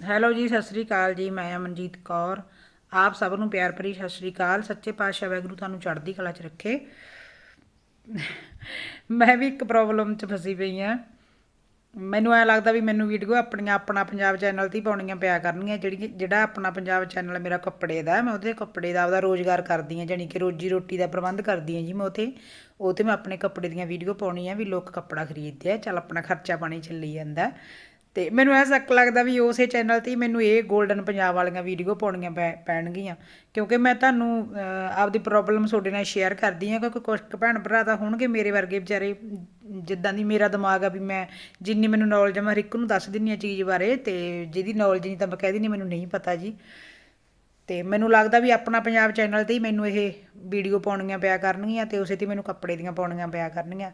Hello ਜੀ, ਸਤਿ ਸ੍ਰੀ ਅਕਾਲ ਜੀ, ਮੈਂ ਅਮਨਜੀਤ ਕੌਰ। ਆਪ ਸਭ ਨੂੰ ਪਿਆਰ ਭਰੀ ਸਤਿ ਸ੍ਰੀ ਅਕਾਲ। ਸੱਚੇ ਪਾਤਸ਼ਾਹ ਵਾਹਿਗੁਰੂ ਤੁਹਾਨੂੰ ਚੜ੍ਹਦੀ ਕਲਾ 'ਚ ਰੱਖੇ। ਮੈਂ ਵੀ ਇੱਕ ਪ੍ਰੋਬਲਮ 'ਚ ਫਸੀ ਪਈ ਆ ਮੈਨੂੰ ਐ ਲੱਗਦਾ ਵੀ ਮੈਨੂੰ ਵੀਡੀਓ ਆਪਣੀਆਂ ਆਪਣਾ ਪੰਜਾਬ ਚੈਨਲ ਤੇ ਹੀ ਪਾਉਣੀਆਂ ਪਿਆ ਕਰਨੀਆਂ ਜਿਹੜੀ ਜਿਹੜਾ ਆਪਣਾ ਪੰਜਾਬ ਚੈਨਲ ਮੇਰਾ ਕੱਪੜੇ ਦਾ ਮੈਂ ਉਹਦੇ ਕੱਪੜੇ ਦਾ ਆਪਦਾ ਰੋਜ਼ਗਾਰ ਕਰਦੀ ਆ ਜਾਣੀ ਕਿ ਰੋਜੀ ਰੋਟੀ ਦਾ ਪ੍ਰਬੰਧ ਕਰਦੀ ਆ ਜੀ ਮੈਂ ਉਥੇ। ਉਹ ਤੇ ਮੈਂ ਆਪਣੇ ਕੱਪੜੇ ਦੀਆਂ ਵੀਡੀਓ ਪਾਉਣੀ ਆ ਵੀ ਲੋਕ ਕੱਪੜਾ ਖਰੀਦਦੇ ਆ, ਚੱਲ ਆਪਣਾ ਖਰਚਾ ਪਾਣੀ ਚੱਲੀ ਜਾਂਦਾ। ਤੇ ਮੈਨੂੰ ਐਸਾ ਸ਼ੱਕ ਲੱਗਦਾ ਵੀ ਉਸੇ ਚੈਨਲ ਤੇ ਹੀ ਮੈਨੂੰ ਇਹ 골ਡਨ ਪੰਜਾਬ ਵਾਲੀਆਂ ਵੀਡੀਓ ਪਾਉਣੀਆਂ ਪੈ- ਪੈਣਗੀਆਂ। ਕਿਉਂਕਿ ਮੈਂ ਤੁਹਾਨੂੰ ਆਪਦੀ ਪ੍ਰੋਬਲਮ ਤੁਹਾਡੇ ਨਾਲ ਸ਼ੇਅਰ ਕਰਦੀ ਹਾਂ, ਕਿਉਂਕਿ ਕੁਝ ਕੁ ਭੈਣ ਭਰਾ ਤਾਂ ਹੋਣਗੇ ਮੇਰੇ ਵਰਗੇ ਵਿਚਾਰੇ, ਜਿੱਦਾਂ ਦੀ ਮੇਰਾ ਦਿਮਾਗ ਆ ਵੀ ਮੈਂ ਜਿੰਨੀ ਮੈਨੂੰ ਨੌਲੇਜ ਆ, ਮੈਂ ਹਰ ਇੱਕ ਨੂੰ ਦੱਸ ਦਿੰਨੀ ਆ ਚੀਜ਼ ਬਾਰੇ, ਤੇ ਜਿਹਦੀ ਨੌਲੇਜ ਨਹੀਂ ਤਾਂ ਮੈਂ ਕਹਿ ਦਿੰਨੀ ਮੈਨੂੰ ਨਹੀਂ ਪਤਾ ਜੀ। ਤੇ ਮੈਨੂੰ ਲੱਗਦਾ ਵੀ ਆਪਣਾ ਪੰਜਾਬ ਚੈਨਲ ਤੇ ਹੀ ਮੈਨੂੰ ਇਹ ਵੀਡੀਓ ਪਾਉਣੀਆਂ ਪਿਆ ਕਰਨਗੀਆਂ ਤੇ ਉਸੇ ਤੇ ਮੈਨੂੰ ਕੱਪੜੇ ਦੀਆਂ ਪਾਉਣੀਆਂ ਪਿਆ ਕਰਨਗੀਆਂ।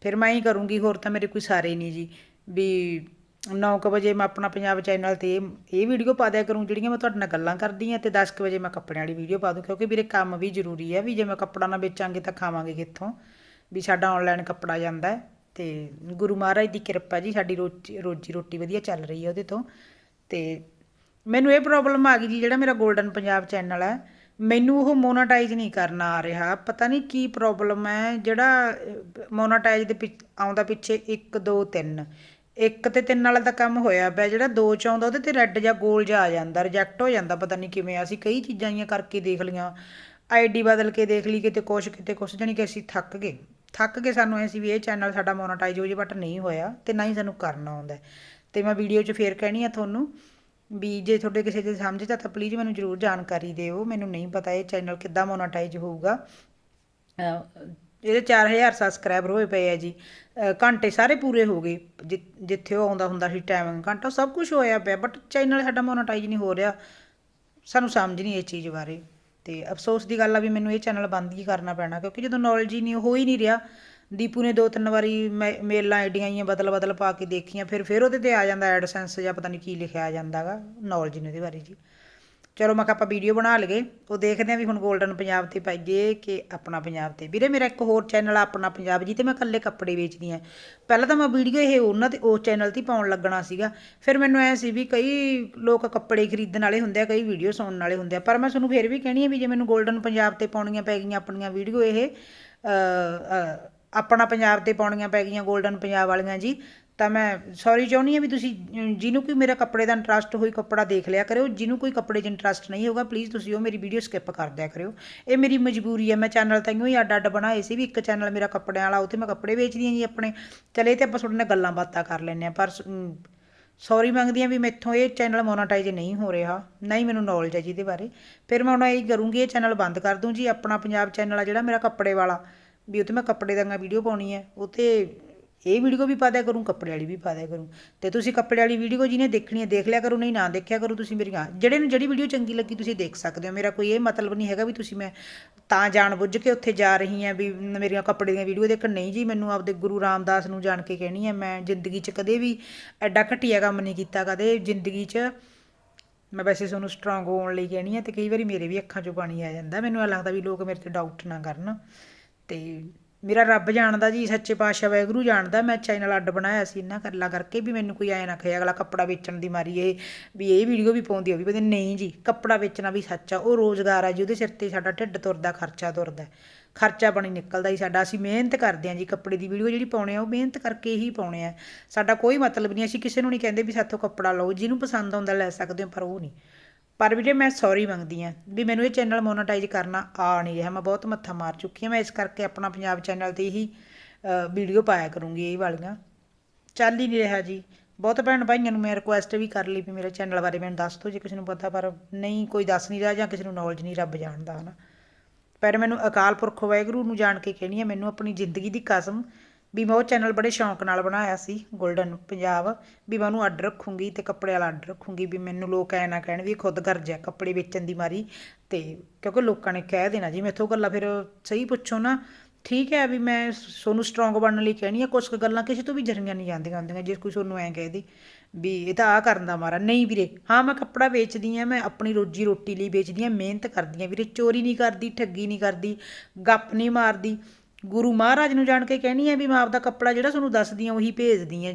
ਫਿਰ ਮੈਂ ਹੀ ਕਰੂੰਗੀ, ਹੋਰ ਤਾਂ ਮੇਰੇ ਕੋਈ ਸਾਰੇ ਨਹੀਂ ਜੀ। ਵੀ 9:00 ਵਜੇ ਮੈਂ ਆਪਣਾ ਪੰਜਾਬ ਚੈਨਲ ਤੇ ਇਹ ਇਹ ਵੀਡੀਓ ਪਾ ਦਿਆ ਕਰੂੰ, ਜਿਹੜੀਆਂ ਮੈਂ ਤੁਹਾਡੇ ਨਾਲ ਗੱਲਾਂ ਕਰਦੀ ਆ, ਤੇ 10:00 ਵਜੇ ਮੈਂ ਕੱਪੜਿਆਂ ਵਾਲੀ ਵੀਡੀਓ ਪਾ ਦੂੰ, ਕਿਉਂਕਿ ਵੀਰੇ ਕੰਮ ਵੀ ਜ਼ਰੂਰੀ ਹੈ ਵੀ ਜੇ ਮੈਂ ਕੱਪੜਾ ਨਾ ਵੇਚਾਂਗੇ ਤਾਂ ਖਾਵਾਂਗੇ ਕਿੱਥੋਂ? ਵੀ ਸਾਡਾ ਆਨਲਾਈਨ ਕੱਪੜਾ ਜਾਂਦਾ ਹੈ, ਤੇ ਗੁਰੂ ਮਹਾਰਾਜ ਦੀ ਕਿਰਪਾ ਜੀ, ਸਾਡੀ ਰੋਜੀ ਰੋਜੀ ਰੋਟੀ ਵਧੀਆ ਚੱਲ ਰਹੀ ਹੈ ਉਹਦੇ ਤੋਂ। ਤੇ ਮੈਨੂੰ ਇਹ ਪ੍ਰੋਬਲਮ ਆ ਗਈ ਜੀ, ਜਿਹੜਾ ਮੇਰਾ 골ਡਨ ਪੰਜਾਬ ਚੈਨਲ ਹੈ ਮੈਨੂੰ ਉਹ ਮੋਨੇਟਾਈਜ਼ ਨਹੀਂ ਕਰਨਾ ਆ ਰਿਹਾ। ਪਤਾ ਨਹੀਂ ਕੀ ਪ੍ਰੋਬਲਮ ਹੈ ਜਿਹੜਾ ਮੋਨੇਟਾਈਜ਼ ਦੇ ਪਿੱਛ- ਆਉਂਦਾ ਪਿੱਛੇ 1 2 3 ਇੱਕ ਤੇ ਤਿੰਨ ਵਾਲਾ ਤਾਂ ਕੰਮ ਹੋਇਆ ਪਿਆ, ਜਿਹੜਾ ਦੋ ਚ ਆਉਂਦਾ ਉਹਦੇ ਤੇ ਰੈੱਡ ਜਾਂ ਗੋਲ ਜਿਹਾ ਆ ਜਾਂਦਾ ਰਿਜੈਕਟ ਹੋ ਜਾਂਦਾ, ਪਤਾ ਨਹੀਂ ਕਿਵੇਂ, ਅਸੀਂ ਕਈ ਚੀਜ਼ਾਂ ਜੀਆਂ ਕਰਕੇ ਦੇਖ ਲਈਆਂ ਆਈਡੀ ਬਦਲ ਕੇ ਦੇਖ ਲਈ ਕਿਤੇ ਕੁਛ ਕਿਤੇ ਕੁਛ, ਜਾਣੀ ਕਿ ਅਸੀਂ ਥੱਕ ਗਏ ਥੱਕ ਕੇ ਸਾਨੂੰ ਐ ਸੀ ਵੀ ਇਹ ਚੈਨਲ ਸਾਡਾ ਮੋਨੇਟਾਈਜ਼ ਹੋ ਜੇ ਬਟ ਨਹੀਂ ਹੋਇਆ ਤੇ ਨਾ ਹੀ ਸਾਨੂੰ ਕਰਨਾ ਆਉਂਦਾ ਹੈ। ਤੇ ਮੈਂ ਵੀਡੀਓ 'ਚ ਫੇਰ ਕਹਿਣੀ ਆ ਤੁਹਾਨੂੰ ਵੀ ਜੇ ਤੁਹਾਡੇ ਕਿਸੇ ਦੇ ਸਮਝ ਤਾਂ ਪਲੀਜ਼ ਮੈਨੂੰ ਜ਼ਰੂਰ ਜਾਣਕਾਰੀ ਦਿਓ, ਮੈਨੂੰ ਨਹੀਂ ਪਤਾ ਇਹ ਚੈਨਲ ਕਿੱਦਾਂ ਮੋਨੇਟਾਈਜ਼ ਹੋਊਗਾ ਇਹਦੇ 4000 ਸਬਸਕ੍ਰਾਈਬਰ ਹੋਏ ਪਏ ਆ ਜੀ। ਘੰਟੇ ਸਾਰੇ ਪੂਰੇ ਹੋ ਗਏ। ਜਿ- ਜਿੱਥੇ ਉਹ ਆਉਂਦਾ ਹੁੰਦਾ ਸੀ ਟਾਈਮਿੰਗ ਘੰਟਾ ਸਭ ਕੁਝ ਹੋਇਆ ਪਿਆ। ਬਟ ਚੈਨਲ ਸਾਡਾ ਮੋਨੇਟਾਈਜ਼ ਨਹੀਂ ਹੋ ਰਿਹਾ। ਸਾਨੂੰ ਸਮਝ ਨਹੀਂ ਇਸ ਚੀਜ਼ ਬਾਰੇ। ਤੇ ਅਫਸੋਸ ਦੀ ਗੱਲ ਆ ਵੀ ਮੈਨੂੰ ਇਹ ਚੈਨਲ ਬੰਦ ਹੀ ਕਰਨਾ ਪੈਣਾ, ਕਿਉਂਕਿ ਜਦੋਂ ਨੌਲੇਜ ਹੀ ਨਹੀਂ ਹੋ ਹੀ ਨਹੀਂ ਰਿਹਾ। ਦੀਪੂ ਨੇ ਦੋ ਤਿੰਨ ਵਾਰੀ ਮੇ- ਮੇਲਾਂ, ਆਈਡੀਆਂ ਆਈਆਂ ਬਦਲ ਬਦਲ ਪਾ ਕੇ ਦੇਖੀਆਂ। ਫਿਰ ਫਿਰ ਉਹਦੇ ਤੇ ਆ ਜਾਂਦਾ ਐਡਸੈਂਸ ਜਾਂ ਪਤਾ ਨਹੀਂ ਕੀ ਲਿਖਿਆ ਆ ਜਾਂਦਾਗਾ। ਨੌਲੇਜ ਨਹੀਂ ਉਹਦੇ ਬਾਰੇ ਜੀ। ਚਲੋ ਮੈਂ ਕਿਹਾ ਆਪਾਂ ਵੀਡੀਓ ਬਣਾ ਲਈਏ। ਉਹ ਦੇਖਦੇ ਹਾਂ ਵੀ ਹੁਣ ਗੋਲਡਨ ਪੰਜਾਬ ਤੇ ਪਾਈਏ ਕਿ ਆਪਣਾ ਪੰਜਾਬ ਤੇ। ਵੀਰੇ ਮੇਰਾ ਇੱਕ ਹੋਰ ਚੈਨਲ ਆ, ਆਪਣਾ ਪੰਜਾਬ ਜੀ, ਤੇ ਮੈਂ ਇਕੱਲੇ ਕੱਪੜੇ ਵੇਚਦੀ ਆ ਪਹਿਲਾਂ ਤਾਂ ਮੈਂ ਵੀਡੀਓ ਇਹ ਉਹਨਾਂ ਤੇ ਉਹ ਚੈਨਲ ਤੇ ਪਾਉਣ ਲੱਗਣਾ ਸੀਗਾ। ਫਿਰ ਮੈਨੂੰ ਐ ਸੀ ਵੀ ਕਈ ਲੋਕ ਕੱਪੜੇ ਖਰੀਦਣ ਵਾਲੇ ਹੁੰਦੇ ਆ, ਕਈ ਵੀਡੀਓ ਸੁਣਨ ਵਾਲੇ ਹੁੰਦੇ ਆ। ਪਰ ਮੈਂ ਤੁਹਾਨੂੰ ਫਿਰ ਵੀ ਕਹਿਣੀ ਆ ਵੀ ਜੇ ਮੈਨੂੰ ਗੋਲਡਨ ਪੰਜਾਬ ਤੇ ਪਾਉਣੀਆਂ ਪੈ ਗਈਆਂ ਆਪਣੀਆਂ ਵੀਡੀਓ, ਇਹ ਆਪਣਾ ਪੰਜਾਬ ਤੇ ਪਾਉਣੀਆਂ ਪੈ ਗਈਆਂ ਗੋਲਡਨ ਪੰਜਾਬ ਵਾਲੀਆਂ ਜੀ ਤਾਂ ਮੈਂ ਸੌਰੀ ਚਾਹੁੰਦੀ ਹਾਂ ਵੀ ਤੁਸੀਂ ਜਿਹਨੂੰ ਕੋਈ ਮੇਰਾ ਕੱਪੜੇ ਦਾ ਇੰਟਰਸਟ ਹੋਈ ਕੱਪੜਾ ਦੇਖ ਲਿਆ ਕਰਿਓ, ਜਿਹਨੂੰ ਕੋਈ ਕੱਪੜੇ 'ਚ ਇੰਟਰਸਟ ਨਹੀਂ ਹੋਗਾ ਪਲੀਜ਼ ਤੁਸੀਂ ਉਹ ਮੇਰੀ ਵੀਡੀਓ ਸਕਿਪ ਕਰ ਦਿਆ ਕਰਿਓ। ਇਹ ਮੇਰੀ ਮਜਬੂਰੀ ਹੈ, ਮੈਂ ਚੈਨਲ ਤਾਈਓ ਹੀ ਅੱਡ ਅੱਡ ਬਣਾਏ ਸੀ ਵੀ ਇੱਕ ਚੈਨਲ ਮੇਰਾ ਕੱਪੜਿਆਂ ਵਾਲਾ, ਉੱਥੇ ਮੈਂ ਕੱਪੜੇ ਵੇਚਦੀ ਹਾਂ ਜੀ ਆਪਣੇ। ਚਲੇ ਤੇ ਆਪਾਂ ਤੁਹਾਡੇ ਨਾਲ ਗੱਲਾਂ ਬਾਤਾਂ ਕਰ ਲੈਂਦੇ ਆ ਪਰ ਸੌਰੀ ਮੰਗਦੀ ਆ ਵੀ ਮੈਥੋਂ ਇਹ ਚੈਨਲ ਮੋਨੇਟਾਈਜ਼ ਨਹੀਂ ਹੋ ਰਿਹਾ ਨਹੀਂ ਮੈਨੂੰ ਨੌਲੇਜ ਹੈ ਜਿਹਦੇ ਬਾਰੇ। ਫਿਰ ਮੈਂ ਹੁਣ ਇਹ ਕਰੂੰਗੀ, ਇਹ ਚੈਨਲ ਬੰਦ ਕਰ ਦੂੰ ਜੀ, ਆਪਣਾ ਪੰਜਾਬ ਚੈਨਲ ਆ ਜਿਹੜਾ ਮੇਰਾ ਕੱਪੜੇ ਵਾਲਾ, ਵੀ ਉੱਥੇ ਮੈਂ ਕੱਪੜੇ ਦੀਆਂ ਵੀਡੀਓ ਪਾਉਣੀ ਹੈ, ਉਹ ਉੱਥੇ ਇਹ ਵੀਡੀਓ ਵੀ ਪਾ ਦਿਆ ਕਰੂੰ, ਕੱਪੜੇ ਵਾਲੀ ਵੀ ਪਾ ਦਿਆ ਕਰੂੰ। ਤੇ ਤੁਸੀਂ ਕੱਪੜੇ ਵਾਲੀ ਵੀਡੀਓ ਜਿਹਨੇ ਦੇਖਣੀ ਹੈ, ਦੇਖ ਲਿਆ ਕਰੋ, ਨਹੀਂ ਨਾ ਦੇਖਿਆ ਕਰੋ ਤੁਸੀਂ ਮੇਰੀਆਂ। ਜਿਹੜੇ ਨੂੰ ਜਿਹੜੀ ਵੀਡੀਓ ਚੰਗੀ ਲੱਗੀ ਤੁਸੀਂ ਦੇਖ ਸਕਦੇ ਹੋ। ਮੇਰਾ ਕੋਈ ਇਹ ਮਤਲਬ ਨਹੀਂ ਹੈਗਾ ਵੀ ਤੁਸੀਂ ਮੈਂ ਤਾਂ ਜਾਣ ਬੁੱਝ ਕੇ ਉੱਥੇ ਜਾ ਰਹੀ ਹਾਂ ਵੀ ਮੇਰੀਆਂ ਕੱਪੜੇ ਦੀਆਂ ਵੀਡੀਓ ਦੇਖਣ। ਨਹੀਂ ਜੀ, ਮੈਨੂੰ ਆਪਦੇ ਗੁਰੂ ਰਾਮਦਾਸ ਨੂੰ ਜਾਣ ਕੇ ਕਹਿਣੀ ਹੈ, ਮੈਂ ਜ਼ਿੰਦਗੀ 'ਚ ਕਦੇ ਵੀ ਐਡਾ ਘਟੀਆ ਕੰਮ ਨਹੀਂ ਕੀਤਾ, ਕਦੇ ਜ਼ਿੰਦਗੀ 'ਚ ਮੈਂ ਵੈਸੇ ਤੁਹਾਨੂੰ ਸਟਰੋਂਗ ਹੋਣ ਲਈ ਕਹਿਣੀ ਹੈ ਤੇ ਕਈ ਵਾਰੀ ਮੇਰੇ ਵੀ ਅੱਖਾਂ 'ਚੋਂ ਪਾਣੀ ਆ ਜਾਂਦਾ। ਮੈਨੂੰ ਇਹ ਲੱਗਦਾ ਵੀ ਲੋਕ ਮੇਰੇ ਤੇ ਡਾਊਟ ਨਾ ਕਰਨ। ਤੇ ਮੇਰਾ ਰੱਬ ਜਾਣਦਾ ਜੀ, ਸੱਚੇ ਪਾਤਸ਼ਾਹ ਵਾਹਿਗੁਰੂ ਜਾਣਦਾ, ਮੈਂ ਚੈਨਲ ਅੱਡ ਬਣਾਇਆ ਸੀ, ਇਹਨਾਂ ਗੱਲਾਂ ਕਰਕੇ ਵੀ ਮੈਨੂੰ ਕੋਈ ਐ ਨਾ ਕਹੇ, ਅਗਲਾ ਕੱਪੜਾ ਵੇਚਣ ਦੀ ਮਾਰੀ ਇਹ, ਵੀ ਇਹ ਵੀਡੀਓ ਵੀ ਪਾਉਂਦੀ ਉਹ ਵੀ ਪਤਾ ਨਹੀਂ ਜੀ, ਕੱਪੜਾ ਵੇਚਣਾ ਵੀ ਸੱਚ ਆ, ਉਹ ਰੋਜ਼ਗਾਰ ਆ ਜੀ, ਉਹਦੇ ਸਿਰ ਤੇ ਸਾਡਾ ਢਿੱਡ ਤੁਰਦਾ, ਖਰਚਾ ਤੁਰਦਾ, ਖਰਚਾ ਬਣੀ ਨਿਕਲਦਾ ਜੀ ਸਾਡਾ, ਅਸੀਂ ਮਿਹਨਤ ਕਰਦੇ ਹਾਂ ਜੀ ਕੱਪੜੇ ਦੀ ਵੀਡੀਓ ਜਿਹੜੀ ਪਾਉਣੇ ਆ, ਉਹ ਮਿਹਨਤ ਕਰਕੇ ਹੀ ਪਾਉਣੇ ਆ, ਸਾਡਾ ਕੋਈ ਮਤਲਬ ਨਹੀਂ, ਅਸੀਂ ਕਿਸੇ ਨੂੰ ਨਹੀਂ ਕਹਿੰਦੇ ਵੀ ਸਾਥੋਂ ਕੱਪੜਾ ਲਓ, ਜਿਹਨੂੰ ਪਸੰਦ ਆਉਂਦਾ ਲੈ ਸਕਦੇ ਹੋ, ਪਰ ਉਹ ਨਹੀਂ। ਪਰ ਵੀਰੇ ਮੈਂ ਸੌਰੀ ਮੰਗਦੀ ਹਾਂ ਵੀ ਮੈਨੂੰ ਇਹ ਚੈਨਲ ਮੋਨੇਟਾਈਜ਼ ਕਰਨਾ ਆ ਨਹੀਂ ਰਿਹਾ। ਮੈਂ ਬਹੁਤ ਮੱਥਾ ਮਾਰ ਚੁੱਕੀ ਹਾਂ। ਮੈਂ ਇਸ ਕਰਕੇ ਆਪਣਾ ਪੰਜਾਬ ਚੈਨਲ ਤੇ ਹੀ ਵੀਡੀਓ ਪਾਇਆ ਕਰੂੰਗੀ ਇਹ ਵਾਲੀਆਂ। ਚੱਲ ਹੀ ਨਹੀਂ ਰਿਹਾ ਜੀ। ਬਹੁਤ ਭੈਣ ਭਾਈਆਂ ਨੂੰ ਮੈਂ ਰਿਕੁਐਸਟ ਵੀ ਕਰ ਲਈ ਵੀ ਮੇਰੇ ਚੈਨਲ ਬਾਰੇ ਮੈਨੂੰ ਦੱਸ ਦਿਓ। ਜੇ ਕਿਸੇ ਨੂੰ ਪਤਾ ਪਰ ਨਹੀਂ, ਕੋਈ ਦੱਸ ਨਹੀਂ ਰਿਹਾ ਜਾਂ ਕਿਸੇ ਨੂੰ ਨੌਲੇਜ ਨਹੀਂ ਰੱਬ ਜਾਣਦਾ ਹਨਾ। ਪਰ ਮੈਨੂੰ ਅਕਾਲ ਪੁਰਖ ਵਾਹਿਗੁਰੂ ਨੂੰ ਜਾਣ ਕੇ ਕਹਿਣੀ ਹੈ ਮੈਨੂੰ ਆਪਣੀ ਜ਼ਿੰਦਗੀ ਦੀ ਕਸਮ ਵੀ ਮੈਂ ਉਹ ਚੈਨਲ ਬੜੇ ਸ਼ੌਂਕ ਨਾਲ ਬਣਾਇਆ ਸੀ ਗੋਲਡਨ ਪੰਜਾਬ। ਵੀ ਮੈਂ ਉਹਨੂੰ ਅੱਡ ਰੱਖੂੰਗੀ ਤੇ ਕੱਪੜੇ ਵਾਲਾ ਅੱਡ ਰੱਖੂੰਗੀ, ਵੀ ਮੈਨੂੰ ਲੋਕ ਐ ਨਾ ਕਹਿਣ ਵੀ ਇਹ ਖੁਦ ਗਰਜ ਹੈ ਕੱਪੜੇ ਵੇਚਣ ਦੀ ਮਾਰੀ। ਤੇ ਕਿਉਂਕਿ ਲੋਕਾਂ ਨੇ ਕਹਿ ਦੇਣਾ ਜੀ, ਮੈਥੋਂ ਗੱਲਾਂ ਫਿਰ ਸਹੀ ਪੁੱਛੋ ਨਾ। ਠੀਕ ਹੈ ਵੀ ਮੈਂ ਸੋਨੂੰ ਸਟਰੋਂਗ ਬਣਨ ਲਈ ਕਹਿਣੀ ਆ ਕੁਝ ਕੁ ਗੱਲਾਂ ਕਿਸੇ ਤੋਂ ਵੀ ਜਰੀਆਂ ਨਹੀਂ ਜਾਂਦੀਆਂ ਹੁੰਦੀਆਂ, ਜੇ ਕੋਈ ਤੁਹਾਨੂੰ ਐਂ ਕਹਿ ਦੇ। ਵੀ ਇਹ ਤਾਂ ਆ ਕਰਨ ਦਾ ਮਾਰਾ। ਨਹੀਂ ਵੀਰੇ, ਹਾਂ ਮੈਂ ਕੱਪੜਾ ਵੇਚਦੀ ਆ, ਮੈਂ ਆਪਣੀ ਰੋਜੀ ਰੋਟੀ ਲਈ ਵੇਚਦੀ ਆ, ਮਿਹਨਤ ਕਰਦੀ ਆ। ਵੀਰੇ, ਚੋਰੀ ਨਹੀਂ ਕਰਦੀ, ਠੱਗੀ ਨਹੀਂ ਕਰਦੀ, ਗੱਪ ਨਹੀਂ ਮਾਰਦੀ। ਗੁਰੂ ਮਹਾਰਾਜ ਨੂੰ ਜਾਣ ਕੇ ਕਹਿਣੀ ਹੈ ਵੀ ਮੈਂ ਆਪਦਾ ਕੱਪੜਾ ਜਿਹੜਾ ਤੁਹਾਨੂੰ ਦੱਸਦੀ ਆ, ਉਹੀ ਭੇਜਦੀ ਆ।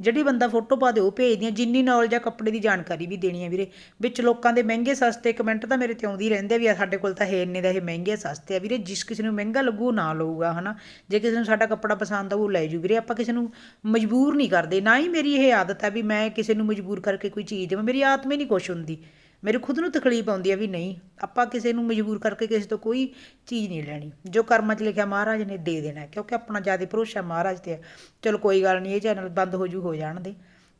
ਜਿਹੜੀ ਬੰਦਾ ਫੋਟੋ ਪਾ ਦੇ, ਉਹ ਭੇਜਦੀ ਆ। ਜਿੰਨੀ ਨੌਲੇਜ ਆ, ਕੱਪੜੇ ਦੀ ਜਾਣਕਾਰੀ ਵੀ ਦੇਣੀ ਆ ਵੀਰੇ। ਵਿੱਚ ਲੋਕਾਂ ਦੇ ਮਹਿੰਗੇ ਸਸਤੇ ਕਮੈਂਟ ਤਾਂ ਮੇਰੇ ਤੇ ਆਉਂਦੀ ਰਹਿੰਦੇ ਵੀ ਆ ਸਾਡੇ ਕੋਲ ਤਾਂ ਹੈ ਇੰਨੇ ਦਾ ਇਹ ਮਹਿੰਗੇ ਸਸਤੇ ਆ। ਵੀਰੇ, ਜਿਸ ਕਿਸੇ ਨੂੰ ਮਹਿੰਗਾ ਲੱਗੂ ਨਾ ਲਊਗਾ, ਹਨਾ। ਜੇ ਕਿਸੇ ਨੂੰ ਸਾਡਾ ਕੱਪੜਾ ਪਸੰਦ ਆ ਉਹ ਲੈ ਜੂ। ਵੀਰੇ, ਆਪਾਂ ਕਿਸੇ ਨੂੰ ਮਜਬੂਰ ਨਹੀਂ ਕਰਦੇ। ਨਾ ਹੀ ਮੇਰੀ ਇਹ ਆਦਤ ਆ ਵੀ ਮੈਂ ਕਿਸੇ ਨੂੰ ਮਜਬੂਰ ਕਰਕੇ ਕੋਈ ਚੀਜ਼ ਦੇਵਾਂ। ਮੇਰੀ ਆਤਮੇ ਨਹੀਂ ਖੁਸ਼ ਹੁੰਦੀ। ਮੇਰੇ ਖੁਦ ਨੂੰ ਤਕਲੀਫ ਆਉਂਦੀ ਹੈ ਵੀ ਨਹੀਂ, ਆਪਾਂ ਕਿਸੇ ਨੂੰ ਮਜਬੂਰ ਕਰਕੇ ਕਿਸੇ ਤੋਂ ਕੋਈ ਚੀਜ਼ ਨਹੀਂ ਲੈਣੀ। ਜੋ ਕਰਮਾਂ 'ਚ ਲਿਖਿਆ ਮਹਾਰਾਜ ਨੇ ਦੇ ਦੇਣਾ ਕਿਉਂਕਿ ਆਪਣਾ ਜ਼ਿਆਦਾ ਭਰੋਸਾ ਮਹਾਰਾਜ ਤੇ ਹੈ। ਚਲੋ ਕੋਈ ਗੱਲ ਨਹੀਂ, ਇਹ ਚੈਨਲ ਬੰਦ ਹੋ ਜੂ, ਹੋ ਜਾਣ ਦੇ।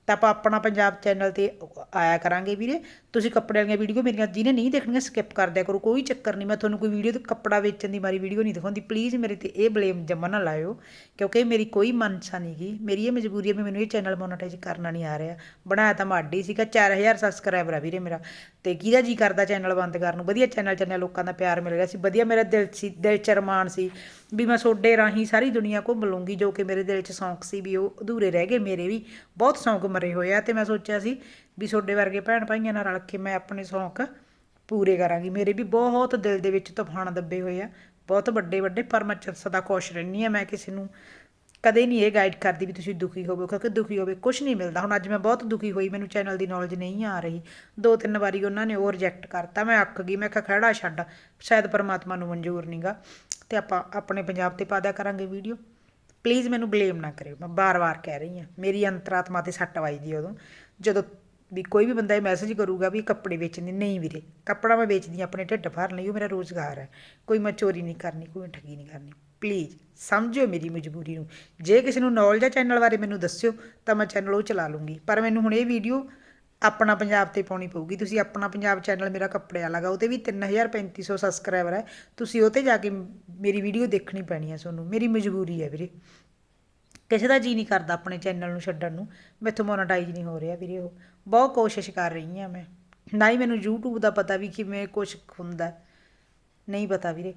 ਤਾਂ ਆਪਾਂ ਆਪਣਾ ਪੰਜਾਬ ਚੈਨਲ ਤੇ ਆਇਆ ਕਰਾਂਗੇ ਵੀਰੇ। ਤੁਸੀਂ ਕੱਪੜੇ ਵਾਲੀਆਂ ਵੀਡੀਓ ਮੇਰੀਆਂ ਜਿਹਨੇ ਨਹੀਂ ਦੇਖਣੀਆਂ ਸਕਿਪ ਕਰ ਦਿਆ ਕਰੋ, ਕੋਈ ਚੱਕਰ ਨਹੀਂ। ਮੈਂ ਤੁਹਾਨੂੰ ਕੋਈ ਵੀਡੀਓ ਤੇ ਕੱਪੜਾ ਵੇਚਣ ਦੀ ਮਾਰੀ ਵੀਡੀਓ ਨਹੀਂ ਦਿਖਾਉਂਦੀ। ਪਲੀਜ਼ ਮੇਰੇ ਤੇ ਇਹ ਬਲੇਮ ਜਮਾ ਨਾ ਲਾਇਓ, ਕਿਉਂਕਿ ਮੇਰੀ ਕੋਈ ਮਨਸ਼ਾ ਨਹੀਂ ਮੇਰੀ ਇਹ ਮਜਬੂਰੀ ਹੈ ਵੀ ਮੈਨੂੰ ਇਹ ਚੈਨਲ ਮੋਨੇਟਾਈਜ਼ ਕਰਨਾ ਨਹੀਂ ਆ ਰਿਹਾ। ਬਣਾਇਆ ਤਾਂ ਮੈਂ ਹੀ ਸੀਗਾ 4000 ਸਬਸਕ੍ਰਾਈਬਰ ਆ ਵੀਰੇ ਮੇਰਾ। ਤੇ ਕਿਹਦਾ ਜੀ ਕਰਦਾ ਚੈਨਲ ਬੰਦ ਕਰਨ ਨੂੰ? ਵਧੀਆ ਚੈਨਲ ਚੱਲਿਆ ਲੋਕਾਂ ਦਾ ਪਿਆਰ ਮਿਲ ਰਿਹਾ ਸੀ। ਵਧੀਆ ਮੇਰਾ ਦਿਲ ਸੀ ਦਿਲ ਚ ਸੀ। ਵੀ ਮੈਂ ਤੁਹਾਡੇ ਰਾਹੀਂ ਸਾਰੀ ਦੁਨੀਆ ਘੁੰਮ ਲੂੰਗੀ ਜੋ ਕਿ ਮੇਰੇ ਦਿਲ 'ਚ ਸ਼ੌਂਕ ਸੀ ਵੀ ਉਹ ਅਧੂਰੇ ਰਹਿ ਗਏ ਮੇਰੇ ਵੀ। ਬਹੁਤ ਸ਼ੌਂਕ ਮਰੇ ਹੋਏ ਆ ਤੇ ਮੈਂ ਸੋਚਿਆ ਸੀ ਵੀ ਤੁਹਾਡੇ ਵਰਗੇ ਭੈਣ ਭਾਈਆਂ ਨਾਲ ਰਲ ਕੇ ਮੈਂ ਆਪਣੇ ਸ਼ੌਂਕ ਪੂਰੇ ਕਰਾਂਗੀ। ਮੇਰੇ ਵੀ ਬਹੁਤ ਦਿਲ ਦੇ ਵਿੱਚ ਤੂਫਾਨ ਦੱਬੇ ਹੋਏ ਆ। ਬਹੁਤ ਵੱਡੇ ਵੱਡੇ ਪਰ ਮੈਂ ਸਦਾ ਖੁਸ਼ ਰਹਿੰਦੀ ਆ ਮੈਂ ਕਿਸੇ ਨੂੰ ਕਦੇ ਨਹੀਂ ਇਹ ਗਾਈਡ ਕਰਦੀ ਵੀ ਤੁਸੀਂ ਦੁਖੀ ਹੋਵੋ, ਕਿਉਂਕਿ ਦੁਖੀ ਹੋਵੇ ਕੁਝ ਨਹੀਂ ਮਿਲਦਾ। ਹੁਣ ਅੱਜ ਮੈਂ ਬਹੁਤ ਦੁਖੀ ਹੋਈ, ਮੈਨੂੰ ਚੈਨਲ ਦੀ ਨੌਲੇਜ ਨਹੀਂ ਆ ਰਹੀ। ਦੋ ਤਿੰਨ ਵਾਰੀ ਉਹਨਾਂ ਨੇ ਉਹ ਰਿਜੈਕਟ ਕਰਤਾ, ਮੈਂ ਅੱਕ ਗਈ, ਮੈਂ ਕਿਹਾ ਖੜਾ ਛੱਡ, ਸ਼ਾਇਦ ਪਰਮਾਤਮਾ ਨੂੰ ਮਨਜ਼ੂਰ ਨਹੀਂਗਾ। ਤੇ ਆਪਾਂ ਆਪਣੇ ਪੰਜਾਬ ਤੇ ਪਾਦਿਆ ਕਰਾਂਗੇ ਵੀਡੀਓ ਪਲੀਜ਼ ਮੈਨੂੰ ਬਲੇਮ ਨਾ ਕਰਿਓ, ਮੈਂ ਬਾਰ-ਬਾਰ ਕਹਿ ਰਹੀ ਹਾਂ। ਮੇਰੀ ਅੰਤਰਾਤਮਾ ਤੇ ਸੱਟ ਵੱਜਦੀ ਉਦੋਂ, ਜਦੋਂ ਵੀ ਕੋਈ ਵੀ ਬੰਦਾ ਇਹ ਮੈਸੇਜ ਕਰੂਗਾ ਵੀ ਕੱਪੜੇ ਵੇਚਣੇ, ਨਹੀਂ ਵੀਰੇ, ਕੱਪੜਾ ਮੈਂ ਵੇਚਦੀ ਹਾਂ, ਆਪਣੇ ਢਿੱਡ ਭਰਨ ਲਈ, ਉਹ ਮੇਰਾ ਰੋਜ਼ਗਾਰ ਹੈ। ਕੋਈ ਮੈਂ ਚੋਰੀ ਨਹੀਂ ਕਰਨੀ, ਕੋਈ ਠੱਗੀ ਨਹੀਂ ਕਰਨੀ। ਪਲੀਜ਼ ਸਮਝਿਓ ਮੇਰੀ ਮਜਬੂਰੀ ਨੂੰ। ਜੇ ਕਿਸੇ ਨੂੰ ਨੌਲੇਜ ਆ ਚੈਨਲ ਬਾਰੇ ਮੈਨੂੰ ਦੱਸਿਓ, ਤਾਂ ਮੈਂ ਚੈਨਲ ਉਹ ਚਲਾ ਲੂੰਗੀ। ਪਰ ਮੈਨੂੰ ਹੁਣ ਇਹ ਵੀਡੀਓ ਆਪਣਾ ਪੰਜਾਬ ਤੇ ਪਾਉਣੀ ਪਊਗੀ। ਤੁਸੀਂ ਆਪਣਾ ਪੰਜਾਬ ਚੈਨਲ ਮੇਰਾ ਕੱਪੜੇ ਵਾਲਾ ਗਾ, ਉਹਤੇ ਵੀ 3350 ਸਬਸਕ੍ਰਾਈਬਰ ਹੈ ਤੁਸੀਂ ਉਹ ਤੇ ਜਾ ਕੇ ਮੇਰੀ ਵੀਡੀਓ ਦੇਖਣੀ ਪੈਣੀ ਹੈ ਤੁਹਾਨੂੰ। ਮੇਰੀ ਮਜਬੂਰੀ ਹੈ ਵੀਰੇ। ਕਿਸੇ ਦਾ ਜੀ ਨਹੀਂ ਕਰਦਾ ਆਪਣੇ ਚੈਨਲ ਨੂੰ ਛੱਡਣ ਨੂੰ। ਮੈਥੋਂ ਮੋਨੇਟਾਈਜ਼ ਨਹੀਂ ਹੋ ਰਿਹਾ ਵੀਰੇ ਉਹ। ਬਹੁਤ ਕੋਸ਼ਿਸ਼ ਕਰ ਰਹੀ ਹਾਂ ਮੈਂ। ਨਾ ਹੀ ਮੈਨੂੰ YouTube ਦਾ ਪਤਾ ਵੀ ਕਿਵੇਂ ਕੁਝ ਹੁੰਦਾ। ਨਹੀਂ ਪਤਾ ਵੀਰੇ।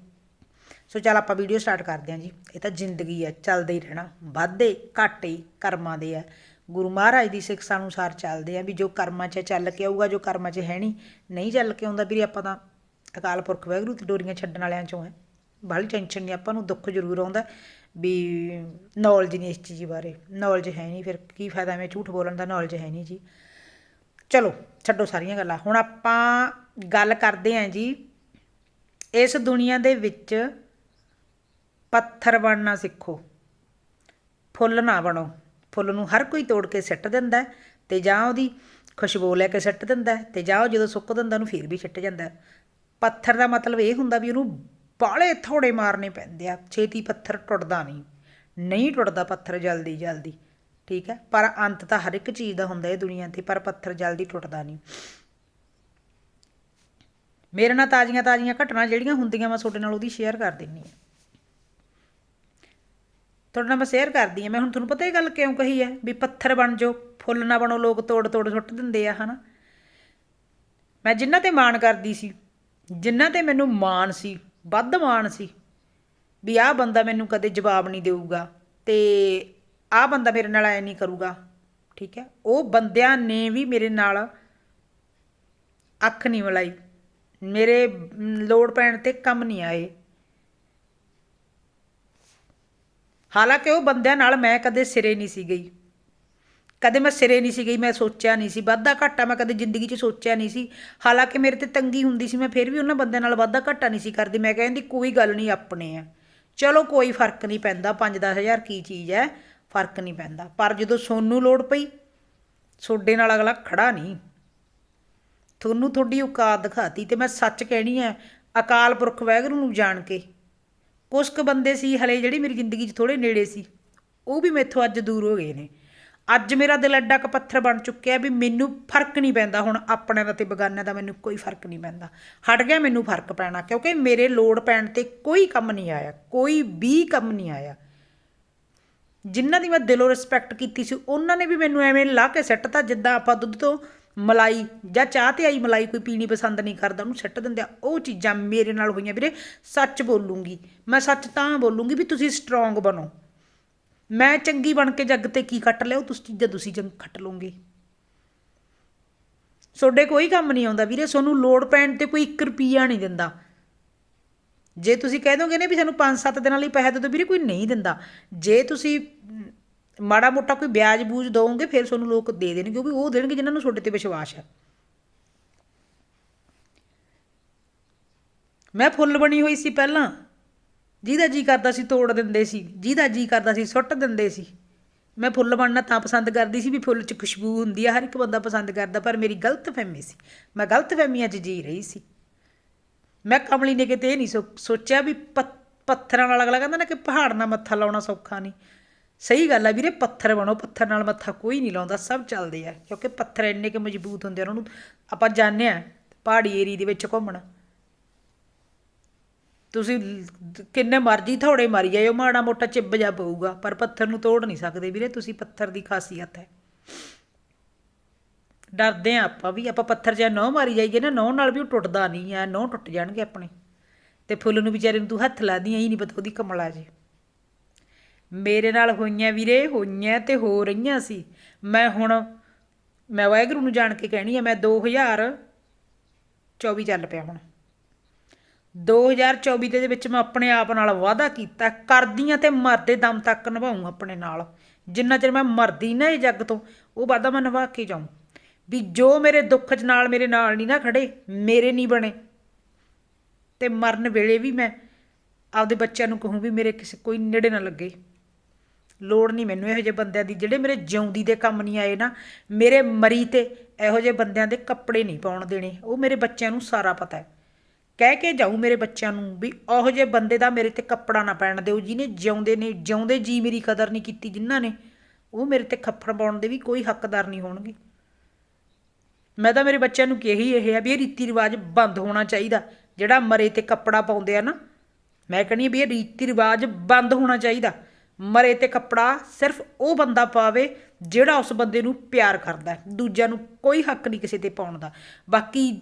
ਸੋ ਚੱਲ ਆਪਾਂ ਵੀਡੀਓ ਸਟਾਰਟ ਕਰਦੇ ਹਾਂ ਜੀ। ਇਹ ਤਾਂ ਜ਼ਿੰਦਗੀ ਹੈ, ਚੱਲਦਾ ਹੀ ਰਹਿਣਾ। ਵਾਧੇ, ਘਾਟੇ ਕਰਮਾਂ ਦੇ ਆ। ਗੁਰੂ ਮਹਾਰਾਜ ਦੀ ਸਿੱਖਿਆ ਅਨੁਸਾਰ ਚੱਲਦੇ ਆ ਵੀ ਜੋ ਕਰਮਾਂ 'ਚ ਚੱਲ ਕੇ ਆਊਗਾ, ਜੋ ਕਰਮਾਂ 'ਚ ਹੈ ਨਹੀਂ ਨਹੀਂ ਚੱਲ ਕੇ ਆਉਂਦਾ ਵੀਰੇ ਆਪਾਂ ਤਾਂ ਅਕਾਲ ਪੁਰਖ ਵਾਹਿਗੁਰੂ ਤੇ ਡੋਰੀਆਂ ਛੱਡਣ ਵਾਲਿਆਂ 'ਚੋਂ ਹੈ। ਬਾਹਲੀ ਟੈਨਸ਼ਨ ਨਹੀਂ, ਆਪਾਂ ਨੂੰ ਦੁੱਖ ਜ਼ਰੂਰ ਆਉਂਦਾ ਵੀ ਨੌਲੇਜ ਨਹੀਂ ਇਸ ਚੀਜ਼ ਬਾਰੇ। ਨੌਲੇਜ ਹੈ ਨਹੀਂ, ਫਿਰ ਕੀ ਫਾਇਦਾ ਮੈਂ ਝੂਠ ਬੋਲਣ ਦਾ ਨੌਲੇਜ ਹੈ ਨਹੀਂ ਜੀ। ਚਲੋ, ਛੱਡੋ ਸਾਰੀਆਂ ਗੱਲਾਂ। ਹੁਣ ਆਪਾਂ ਗੱਲ ਕਰਦੇ ਆਂ ਜੀ, ਇਸ ਦੁਨੀਆ ਦੇ ਵਿੱਚ ਪੱਥਰ ਬਣਨਾ ਸਿੱਖੋ। ਫੁੱਲ ਨਾ ਬਣੋ। ਫੁੱਲ ਨੂੰ ਹਰ ਕੋਈ ਤੋੜ ਕੇ ਸਿੱਟ ਦਿੰਦਾ ਹੈ ਤੇ ਜਾਂ ਉਹਦੀ ਖੁਸ਼ਬੂ ਲੈ ਕੇ ਸਿੱਟ ਦਿੰਦਾ ਹੈ ਤੇ ਜਾਂ ਉਹ ਜਦੋਂ ਸੁੱਕ ਦਿੰਦਾ ਉਹਨੂੰ ਫਿਰ ਵੀ ਸਿੱਟ ਜਾਂਦਾ ਪੱਥਰ ਦਾ ਮਤਲਬ ਇਹ ਹੁੰਦਾ ਵੀ ਉਹਨੂੰ ਬਾਲੇ ਥੋੜੇ ਮਾਰਨੇ ਪੈਂਦੇ ਆ। ਛੇਤੀ ਪੱਥਰ ਟੁੱਟਦਾ ਨਹੀਂ। ਨਹੀਂ ਟੁੱਟਦਾ ਪੱਥਰ ਜਲਦੀ ਜਲਦੀ। ਠੀਕ ਹੈ? ਪਰ ਅੰਤ ਤਾਂ ਹਰ ਇੱਕ ਚੀਜ਼ ਦਾ ਹੁੰਦਾ ਇਹ ਦੁਨੀਆ ਤੇ, ਪਰ ਪੱਥਰ ਜਲਦੀ ਟੁੱਟਦਾ ਨਹੀਂ। ਮੇਰੇ ਨਾਲ ਤਾਜ਼ੀਆਂ ਤਾਜ਼ੀਆਂ ਘਟਨਾ ਜਿਹੜੀਆਂ ਹੁੰਦੀਆਂ, ਮੈਂ ਤੁਹਾਡੇ ਨਾਲ ਉਹਦੀ ਸ਼ੇਅਰ ਕਰ ਦਿੰਨੀ ਆ ਤੁਹਾਡੇ ਨਾਲ ਮੈਂ ਸ਼ੇਅਰ ਕਰਦੀ ਆ ਮੈਂ ਹੁਣ ਤੁਹਾਨੂੰ ਪਤਾ ਇਹ ਗੱਲ ਕਿਉਂ ਕਹੀ ਹੈ? ਵੀ ਪੱਥਰ ਬਣ ਜਾਓ, ਫੁੱਲ ਨਾ ਬਣੋ, ਲੋਕ ਤੋੜ ਤੋੜ ਸੁੱਟ ਦਿੰਦੇ ਆ, ਹਨਾ? ਮੈਂ ਜਿਨ੍ਹਾਂ ਤੇ ਮਾਣ ਕਰਦੀ ਸੀ ਜਿਨ੍ਹਾਂ ਤੇ ਮੈਨੂੰ ਮਾਣ ਸੀ, ਵੱਧ ਮਾਣ ਸੀ, ਵੀ ਆਹ ਬੰਦਾ ਮੈਨੂੰ ਕਦੇ ਜਵਾਬ ਨਹੀਂ ਦੇਊਗਾ ਤੇ ਆਹ ਬੰਦਾ ਮੇਰੇ ਨਾਲ ਐ ਨਹੀਂ ਕਰੂਗਾ, ਠੀਕ ਹੈ? ਉਹ ਬੰਦਿਆਂ ਨੇ ਵੀ ਮੇਰੇ ਨਾਲ ਅੱਖ ਨਹੀਂ ਮਲਾਈ। ਮੇਰੇ ਲੋੜ ਪੈਣ ਤੇ ਕੰਮ ਨਹੀਂ ਆਏ। ਹਾਲਾਂਕਿ ਉਹ ਬੰਦਿਆਂ ਨਾਲ ਮੈਂ ਕਦੇ ਸਿਰੇ ਨਹੀਂ ਸੀ ਗਈ। ਕਦੇ ਮੈਂ ਸਿਰੇ ਨਹੀਂ ਸੀ ਗਈ, ਮੈਂ ਸੋਚਿਆ ਨਹੀਂ ਸੀ। ਵਾਧਾ ਘਾਟਾ ਮੈਂ ਕਦੇ ਜ਼ਿੰਦਗੀ 'ਚ ਸੋਚਿਆ ਨਹੀਂ ਸੀ। ਹਾਲਾਂਕਿ ਮੇਰੇ ਤੇ ਤੰਗੀ ਹੁੰਦੀ ਸੀ, ਮੈਂ ਫਿਰ ਵੀ ਉਹਨਾਂ ਬੰਦਿਆਂ ਨਾਲ ਵਾਧਾ ਘਾਟਾ ਨਹੀਂ ਸੀ ਕਰਦੀ। ਮੈਂ ਕਹਿੰਦੀ, ਕੋਈ ਗੱਲ ਨਹੀਂ, ਆਪਣੇ ਆ। ਚਲੋ ਕੋਈ ਫ਼ਰਕ ਨਹੀਂ ਪੈਂਦਾ 5-10000 ਕੀ ਚੀਜ਼ ਹੈ, ਫ਼ਰਕ ਨਹੀਂ ਪੈਂਦਾ। ਪਰ ਜਦੋਂ ਸੋਨੂੰ ਲੋੜ ਪਈ, ਸੋਡੇ ਨਾਲ ਅਗਲਾ ਖੜਾ ਨਹੀਂ। ਤੁਹਾਨੂੰ ਤੁਹਾਡੀ ਔਕਾਤ ਦਿਖਾਤੀ ਤੇ ਮੈਂ ਸੱਚ ਕਹਿਣੀ ਹੈ, ਅਕਾਲ ਪੁਰਖ ਵਾਹਿਗੁਰੂ ਨੂੰ ਜਾਣ ਕੇ ਕੁਛ ਕੁ ਬੰਦੇ ਸੀ, ਹਲੇ ਜਿਹੜੀ ਮੇਰੀ ਜ਼ਿੰਦਗੀ 'ਚ ਥੋੜੇ ਨੇੜੇ ਸੀ, ਉਹ ਵੀ ਮੇਥੋਂ ਅੱਜ ਦੂਰ ਹੋ ਗਏ ਨੇ। ਅੱਜ ਮੇਰਾ ਦਿਲ ਐਡਾ ਕ ਪੱਥਰ ਬਣ ਚੁੱਕਿਆ ਵੀ ਮੈਨੂੰ ਫ਼ਰਕ ਨਹੀਂ ਪੈਂਦਾ, ਹੁਣ ਆਪਣੇ ਦਾ ਤੇ ਬਗਾਨਿਆਂ ਦਾ ਮੈਨੂੰ ਕੋਈ ਫ਼ਰਕ ਨਹੀਂ ਪੈਂਦਾ। ਹਟ ਗਿਆ ਮੈਨੂੰ ਫ਼ਰਕ ਪੈਣਾ, ਕਿਉਂਕਿ ਮੇਰੇ ਲੋੜ ਪੈਣ ਤੇ ਕੋਈ ਕੰਮ ਨਹੀਂ ਆਇਆ, ਕੋਈ ਵੀ ਕੰਮ ਨਹੀਂ ਆਇਆ। ਜਿਨ੍ਹਾਂ ਦੀ ਮੈਂ ਦਿਲੋਂ ਰਿਸਪੈਕਟ ਕੀਤੀ ਸੀ, ਉਹਨਾਂ ਨੇ ਵੀ ਮੈਨੂੰ ਐਵੇਂ ਲਾ ਕੇ ਸੱਟਤਾ, ਜਿੱਦਾਂ ਆਪਾਂ ਦੁੱਧ ਤੋਂ ਮਲਾਈ, ਜਾਂ ਚਾਹ ਤੇ ਆਈ ਮਲਾਈ ਕੋਈ ਪੀਣੀ ਪਸੰਦ ਨਹੀਂ ਕਰਦਾ, ਉਹਨੂੰ ਛੱਟ ਦਿੰਦੇ ਆ। ਉਹ ਚੀਜ਼ਾਂ ਮੇਰੇ ਨਾਲ ਹੋਈਆਂ ਵੀਰੇ, ਸੱਚ ਬੋਲੂੰਗੀ। ਮੈਂ ਸੱਚ ਤਾਂ ਬੋਲੂੰਗੀ ਵੀ ਤੁਸੀਂ ਸਟਰੋਂਗ ਬਣੋ। ਮੈਂ ਚੰਗੀ ਬਣ ਕੇ ਜੱਗ ਤੇ ਕੀ ਕੱਟ ਲਿਓ ਤੁਸੀਂ ਚੀਜ਼ਾਂ ਤੁਸੀਂ ਜੰਗ ਖੱਟ ਲਓਗੇ। ਤੁਹਾਡੇ ਕੋਈ ਕੰਮ ਨਹੀਂ ਆਉਂਦਾ ਵੀਰੇ, ਤੁਹਾਨੂੰ ਲੋੜ ਪੈਣ ਤੇ ਕੋਈ 1 ਰੁਪਿਆ ਨਹੀਂ ਦਿੰਦਾ। ਜੇ ਤੁਸੀਂ ਕਹਿ ਦੋਗੇ ਨੇ ਵੀ ਸਾਨੂੰ 5-7 ਦਿਨਾਂ ਲਈ ਪੈਸੇ ਦੇ ਦਿਓ, ਵੀਰੇ ਕੋਈ ਨਹੀਂ ਦਿੰਦਾ। ਜੇ ਤੁਸੀਂ ਮਾੜਾ ਮੋਟਾ ਕੋਈ ਵਿਆਜ ਬੂਜ ਦੋਗੇ ਫਿਰ ਤੁਹਾਨੂੰ ਲੋਕ ਦੇ ਦੇਣਗੇ, ਕਿਉਂਕਿ ਉਹ ਦੇਣਗੇ ਜਿਨ੍ਹਾਂ ਨੂੰ ਤੁਹਾਡੇ ਤੇ ਵਿਸ਼ਵਾਸ ਹੈ। ਮੈਂ ਫੁੱਲ ਬਣੀ ਹੋਈ ਸੀ ਪਹਿਲਾਂ। ਜਿਹਦਾ ਜੀ ਕਰਦਾ ਸੀ ਤੋੜ ਦਿੰਦੇ ਸੀ, ਜਿਹਦਾ ਜੀ ਕਰਦਾ ਸੀ ਸੁੱਟ ਦਿੰਦੇ ਸੀ। ਮੈਂ ਫੁੱਲ ਬਣਨਾ ਤਾਂ ਪਸੰਦ ਕਰਦੀ ਸੀ ਵੀ ਫੁੱਲ 'ਚ ਖੁਸ਼ਬੂ ਹੁੰਦੀ ਆ, ਹਰ ਇੱਕ ਬੰਦਾ ਪਸੰਦ ਕਰਦਾ, ਪਰ ਮੇਰੀ ਗਲਤ ਫਹਿਮੀ ਸੀ। ਮੈਂ ਗਲਤ ਫਹਿਮੀਆਂ 'ਚ ਜੀ ਰਹੀ ਸੀ। ਮੈਂ ਕਮਲੀ ਨੇ ਕਿਤੇ ਇਹ ਨਹੀਂ ਸੋ- ਸੋਚਿਆ ਵੀ ਪੱਥਰਾਂ ਨਾਲ ਅਗਲਾ ਕਹਿੰਦਾ ਨਾ ਕਿ ਪਹਾੜ ਨਾਲ ਮੱਥਾ ਲਾਉਣਾ ਸੌਖਾ ਨਹੀਂ। ਸਹੀ ਗੱਲ ਆ ਵੀਰੇ, ਪੱਥਰ ਬਣੋ, ਪੱਥਰ ਨਾਲ ਮੱਥਾ ਕੋਈ ਨਹੀਂ ਲਾਉਂਦਾ, ਸਭ ਚੱਲਦੇ ਆ, ਕਿਉਂਕਿ ਪੱਥਰ ਇੰਨੇ ਕਿ ਮਜ਼ਬੂਤ ਹੁੰਦੇ ਆ, ਉਹਨਾਂ ਨੂੰ ਆਪਾਂ ਜਾਣਦੇ ਆ ਪਹਾੜੀ ਏਰੀਏ ਦੇ ਵਿੱਚ ਘੁੰਮਣ। ਤੁਸੀਂ ਕਿੰਨੇ ਮਰਜ਼ੀ ਥੋੜੇ ਮਾਰੀ ਜਾਇਓ, ਮਾੜਾ ਮੋਟਾ ਚਿੱਬ ਜਾ ਪਊਗਾ, ਪਰ ਪੱਥਰ ਨੂੰ ਤੋੜ ਨਹੀਂ ਸਕਦੇ ਵੀਰੇ, ਤੁਸੀਂ ਪੱਥਰ ਦੀ ਖਾਸੀਅਤ ਹੈ। ਡਰਦੇ ਆ ਆਪਾਂ ਵੀ, ਆਪਾਂ ਪੱਥਰ ਜਾਂ ਨਹੁੰ ਮਾਰੀ ਜਾਈਏ ਨਾ, ਨਹੁੰ ਨਾਲ ਵੀ ਉਹ ਟੁੱਟਦਾ ਨਹੀਂ ਆ, ਨਹੁੰ ਟੁੱਟ ਜਾਣਗੇ ਆਪਣੇ। ਤੇ ਫੁੱਲ ਨੂੰ ਵਿਚਾਰੇ ਨੂੰ ਤੂੰ ਹੱਥ ਲਾਦੀ ਹੀ ਨਹੀਂ ਪਤਾ ਉਹਦੀ ਕਮਲਾ ਜੇ। ਮੇਰੇ ਨਾਲ ਹੋਈਆਂ ਵੀਰੇ, ਹੋਈਆਂ ਤੇ ਹੋ ਰਹੀਆਂ ਸੀ। ਮੈਂ ਹੁਣ, ਮੈਂ ਵਾਹਿਗੁਰੂ ਨੂੰ ਜਾਣ ਕੇ ਕਹਿਣੀ ਆ, ਮੈਂ 2024 ਚੱਲ ਪਿਆ ਹੁਣ। 2024 ਦੇ ਵਿੱਚ ਮੈਂ ਆਪਣੇ ਆਪ ਨਾਲ ਵਾਅਦਾ ਕੀਤਾ, ਕਰਦੀਆਂ ਤੇ ਮਰਦੇ ਦਮ ਤੱਕ ਨਿਭਾਉਂ ਆਪਣੇ ਨਾਲ। ਜਿੰਨਾ ਚਿਰ ਮੈਂ ਮਰਦੀ ਨਾ ਇਹ ਜੱਗ ਤੋਂ, ਉਹ ਵਾਅਦਾ ਮੈਂ ਨਿਭਾ ਕੇ ਜਾਊਂ। ਵੀ ਜੋ ਮੇਰੇ ਦੁੱਖ 'ਚ ਨਾਲ ਮੇਰੇ ਨਾਲ ਨਹੀਂ ਨਾ ਖੜੇ, ਮੇਰੇ ਨਹੀਂ ਬਣੇ। ਤੇ ਮਰਨ ਵੇਲੇ ਵੀ ਮੈਂ ਆਪਦੇ ਬੱਚਿਆਂ ਨੂੰ ਕਹੂੰ ਵੀ ਮੇਰੇ ਕਿਸੇ, ਕੋਈ ਨੇੜੇ ਨਾ ਲੱਗੇ। ਲੋੜ ਨਹੀਂ ਮੈਨੂੰ ਇਹੋ ਜਿਹੇ ਬੰਦਿਆਂ ਦੀ, ਜਿਹੜੇ ਮੇਰੇ ਜਿਉਂਦੀ ਦੇ ਕੰਮ ਨਹੀਂ ਆਏ ਨਾ, ਮੇਰੇ ਮਰੀ ਤੇ ਇਹੋ ਜਿਹੇ ਬੰਦਿਆਂ ਦੇ ਕੱਪੜੇ ਨਹੀਂ ਪਾਉਣ ਦੇਣੇ, ਉਹ ਮੇਰੇ ਬੱਚਿਆਂ ਨੂੰ ਸਾਰਾ ਪਤਾ ਹੈ। ਕਹਿ ਕੇ ਜਾਊ ਮੇਰੇ ਬੱਚਿਆਂ ਨੂੰ ਵੀ ਉਹੋ ਜਿਹੇ ਬੰਦੇ ਦਾ ਮੇਰੇ ਤੇ ਕੱਪੜਾ ਨਾ ਪੈਣ ਦਿਓ, ਜਿਹਨੇ ਜਿਉਂਦੇ ਨੇ, ਜਿਉਂਦੇ ਜੀ ਮੇਰੀ ਕਦਰ ਨਹੀਂ ਕੀਤੀ ਜਿਨ੍ਹਾਂ ਨੇ, ਉਹ ਮੇਰੇ ਤੇ ਖੱਫੜ ਪਾਉਣ ਦੇ ਵੀ ਕੋਈ ਹੱਕਦਾਰ ਨਹੀਂ ਹੋਣਗੇ। ਮੈਂ ਤਾਂ ਮੇਰੇ ਬੱਚਿਆਂ ਨੂੰ ਕਹੀ ਇਹ ਆ ਵੀ ਇਹ ਰੀਤੀ ਰਿਵਾਜ ਬੰਦ ਹੋਣਾ ਚਾਹੀਦਾ, ਜਿਹੜਾ ਮਰੇ ਤੇ ਕੱਪੜਾ ਪਾਉਂਦੇ ਆ ਨਾ, ਮੈਂ ਕਹਿੰਦੀ ਵੀ ਇਹ ਰੀਤੀ ਰਿਵਾਜ ਬੰਦ ਹੋਣਾ ਚਾਹੀਦਾ। ਮਰੇ ਤੇ ਕੱਪੜਾ ਸਿਰਫ ਉਹ ਬੰਦਾ ਪਾਵੇ ਜਿਹੜਾ ਉਸ ਬੰਦੇ ਨੂੰ ਪਿਆਰ ਕਰਦਾ ਦੂਜਿਆਂ ਨੂੰ ਕੋਈ ਹੱਕ ਨਹੀਂ ਕਿਸੇ ਤੇ ਪਾਉਣ ਦਾ। ਬਾਕੀ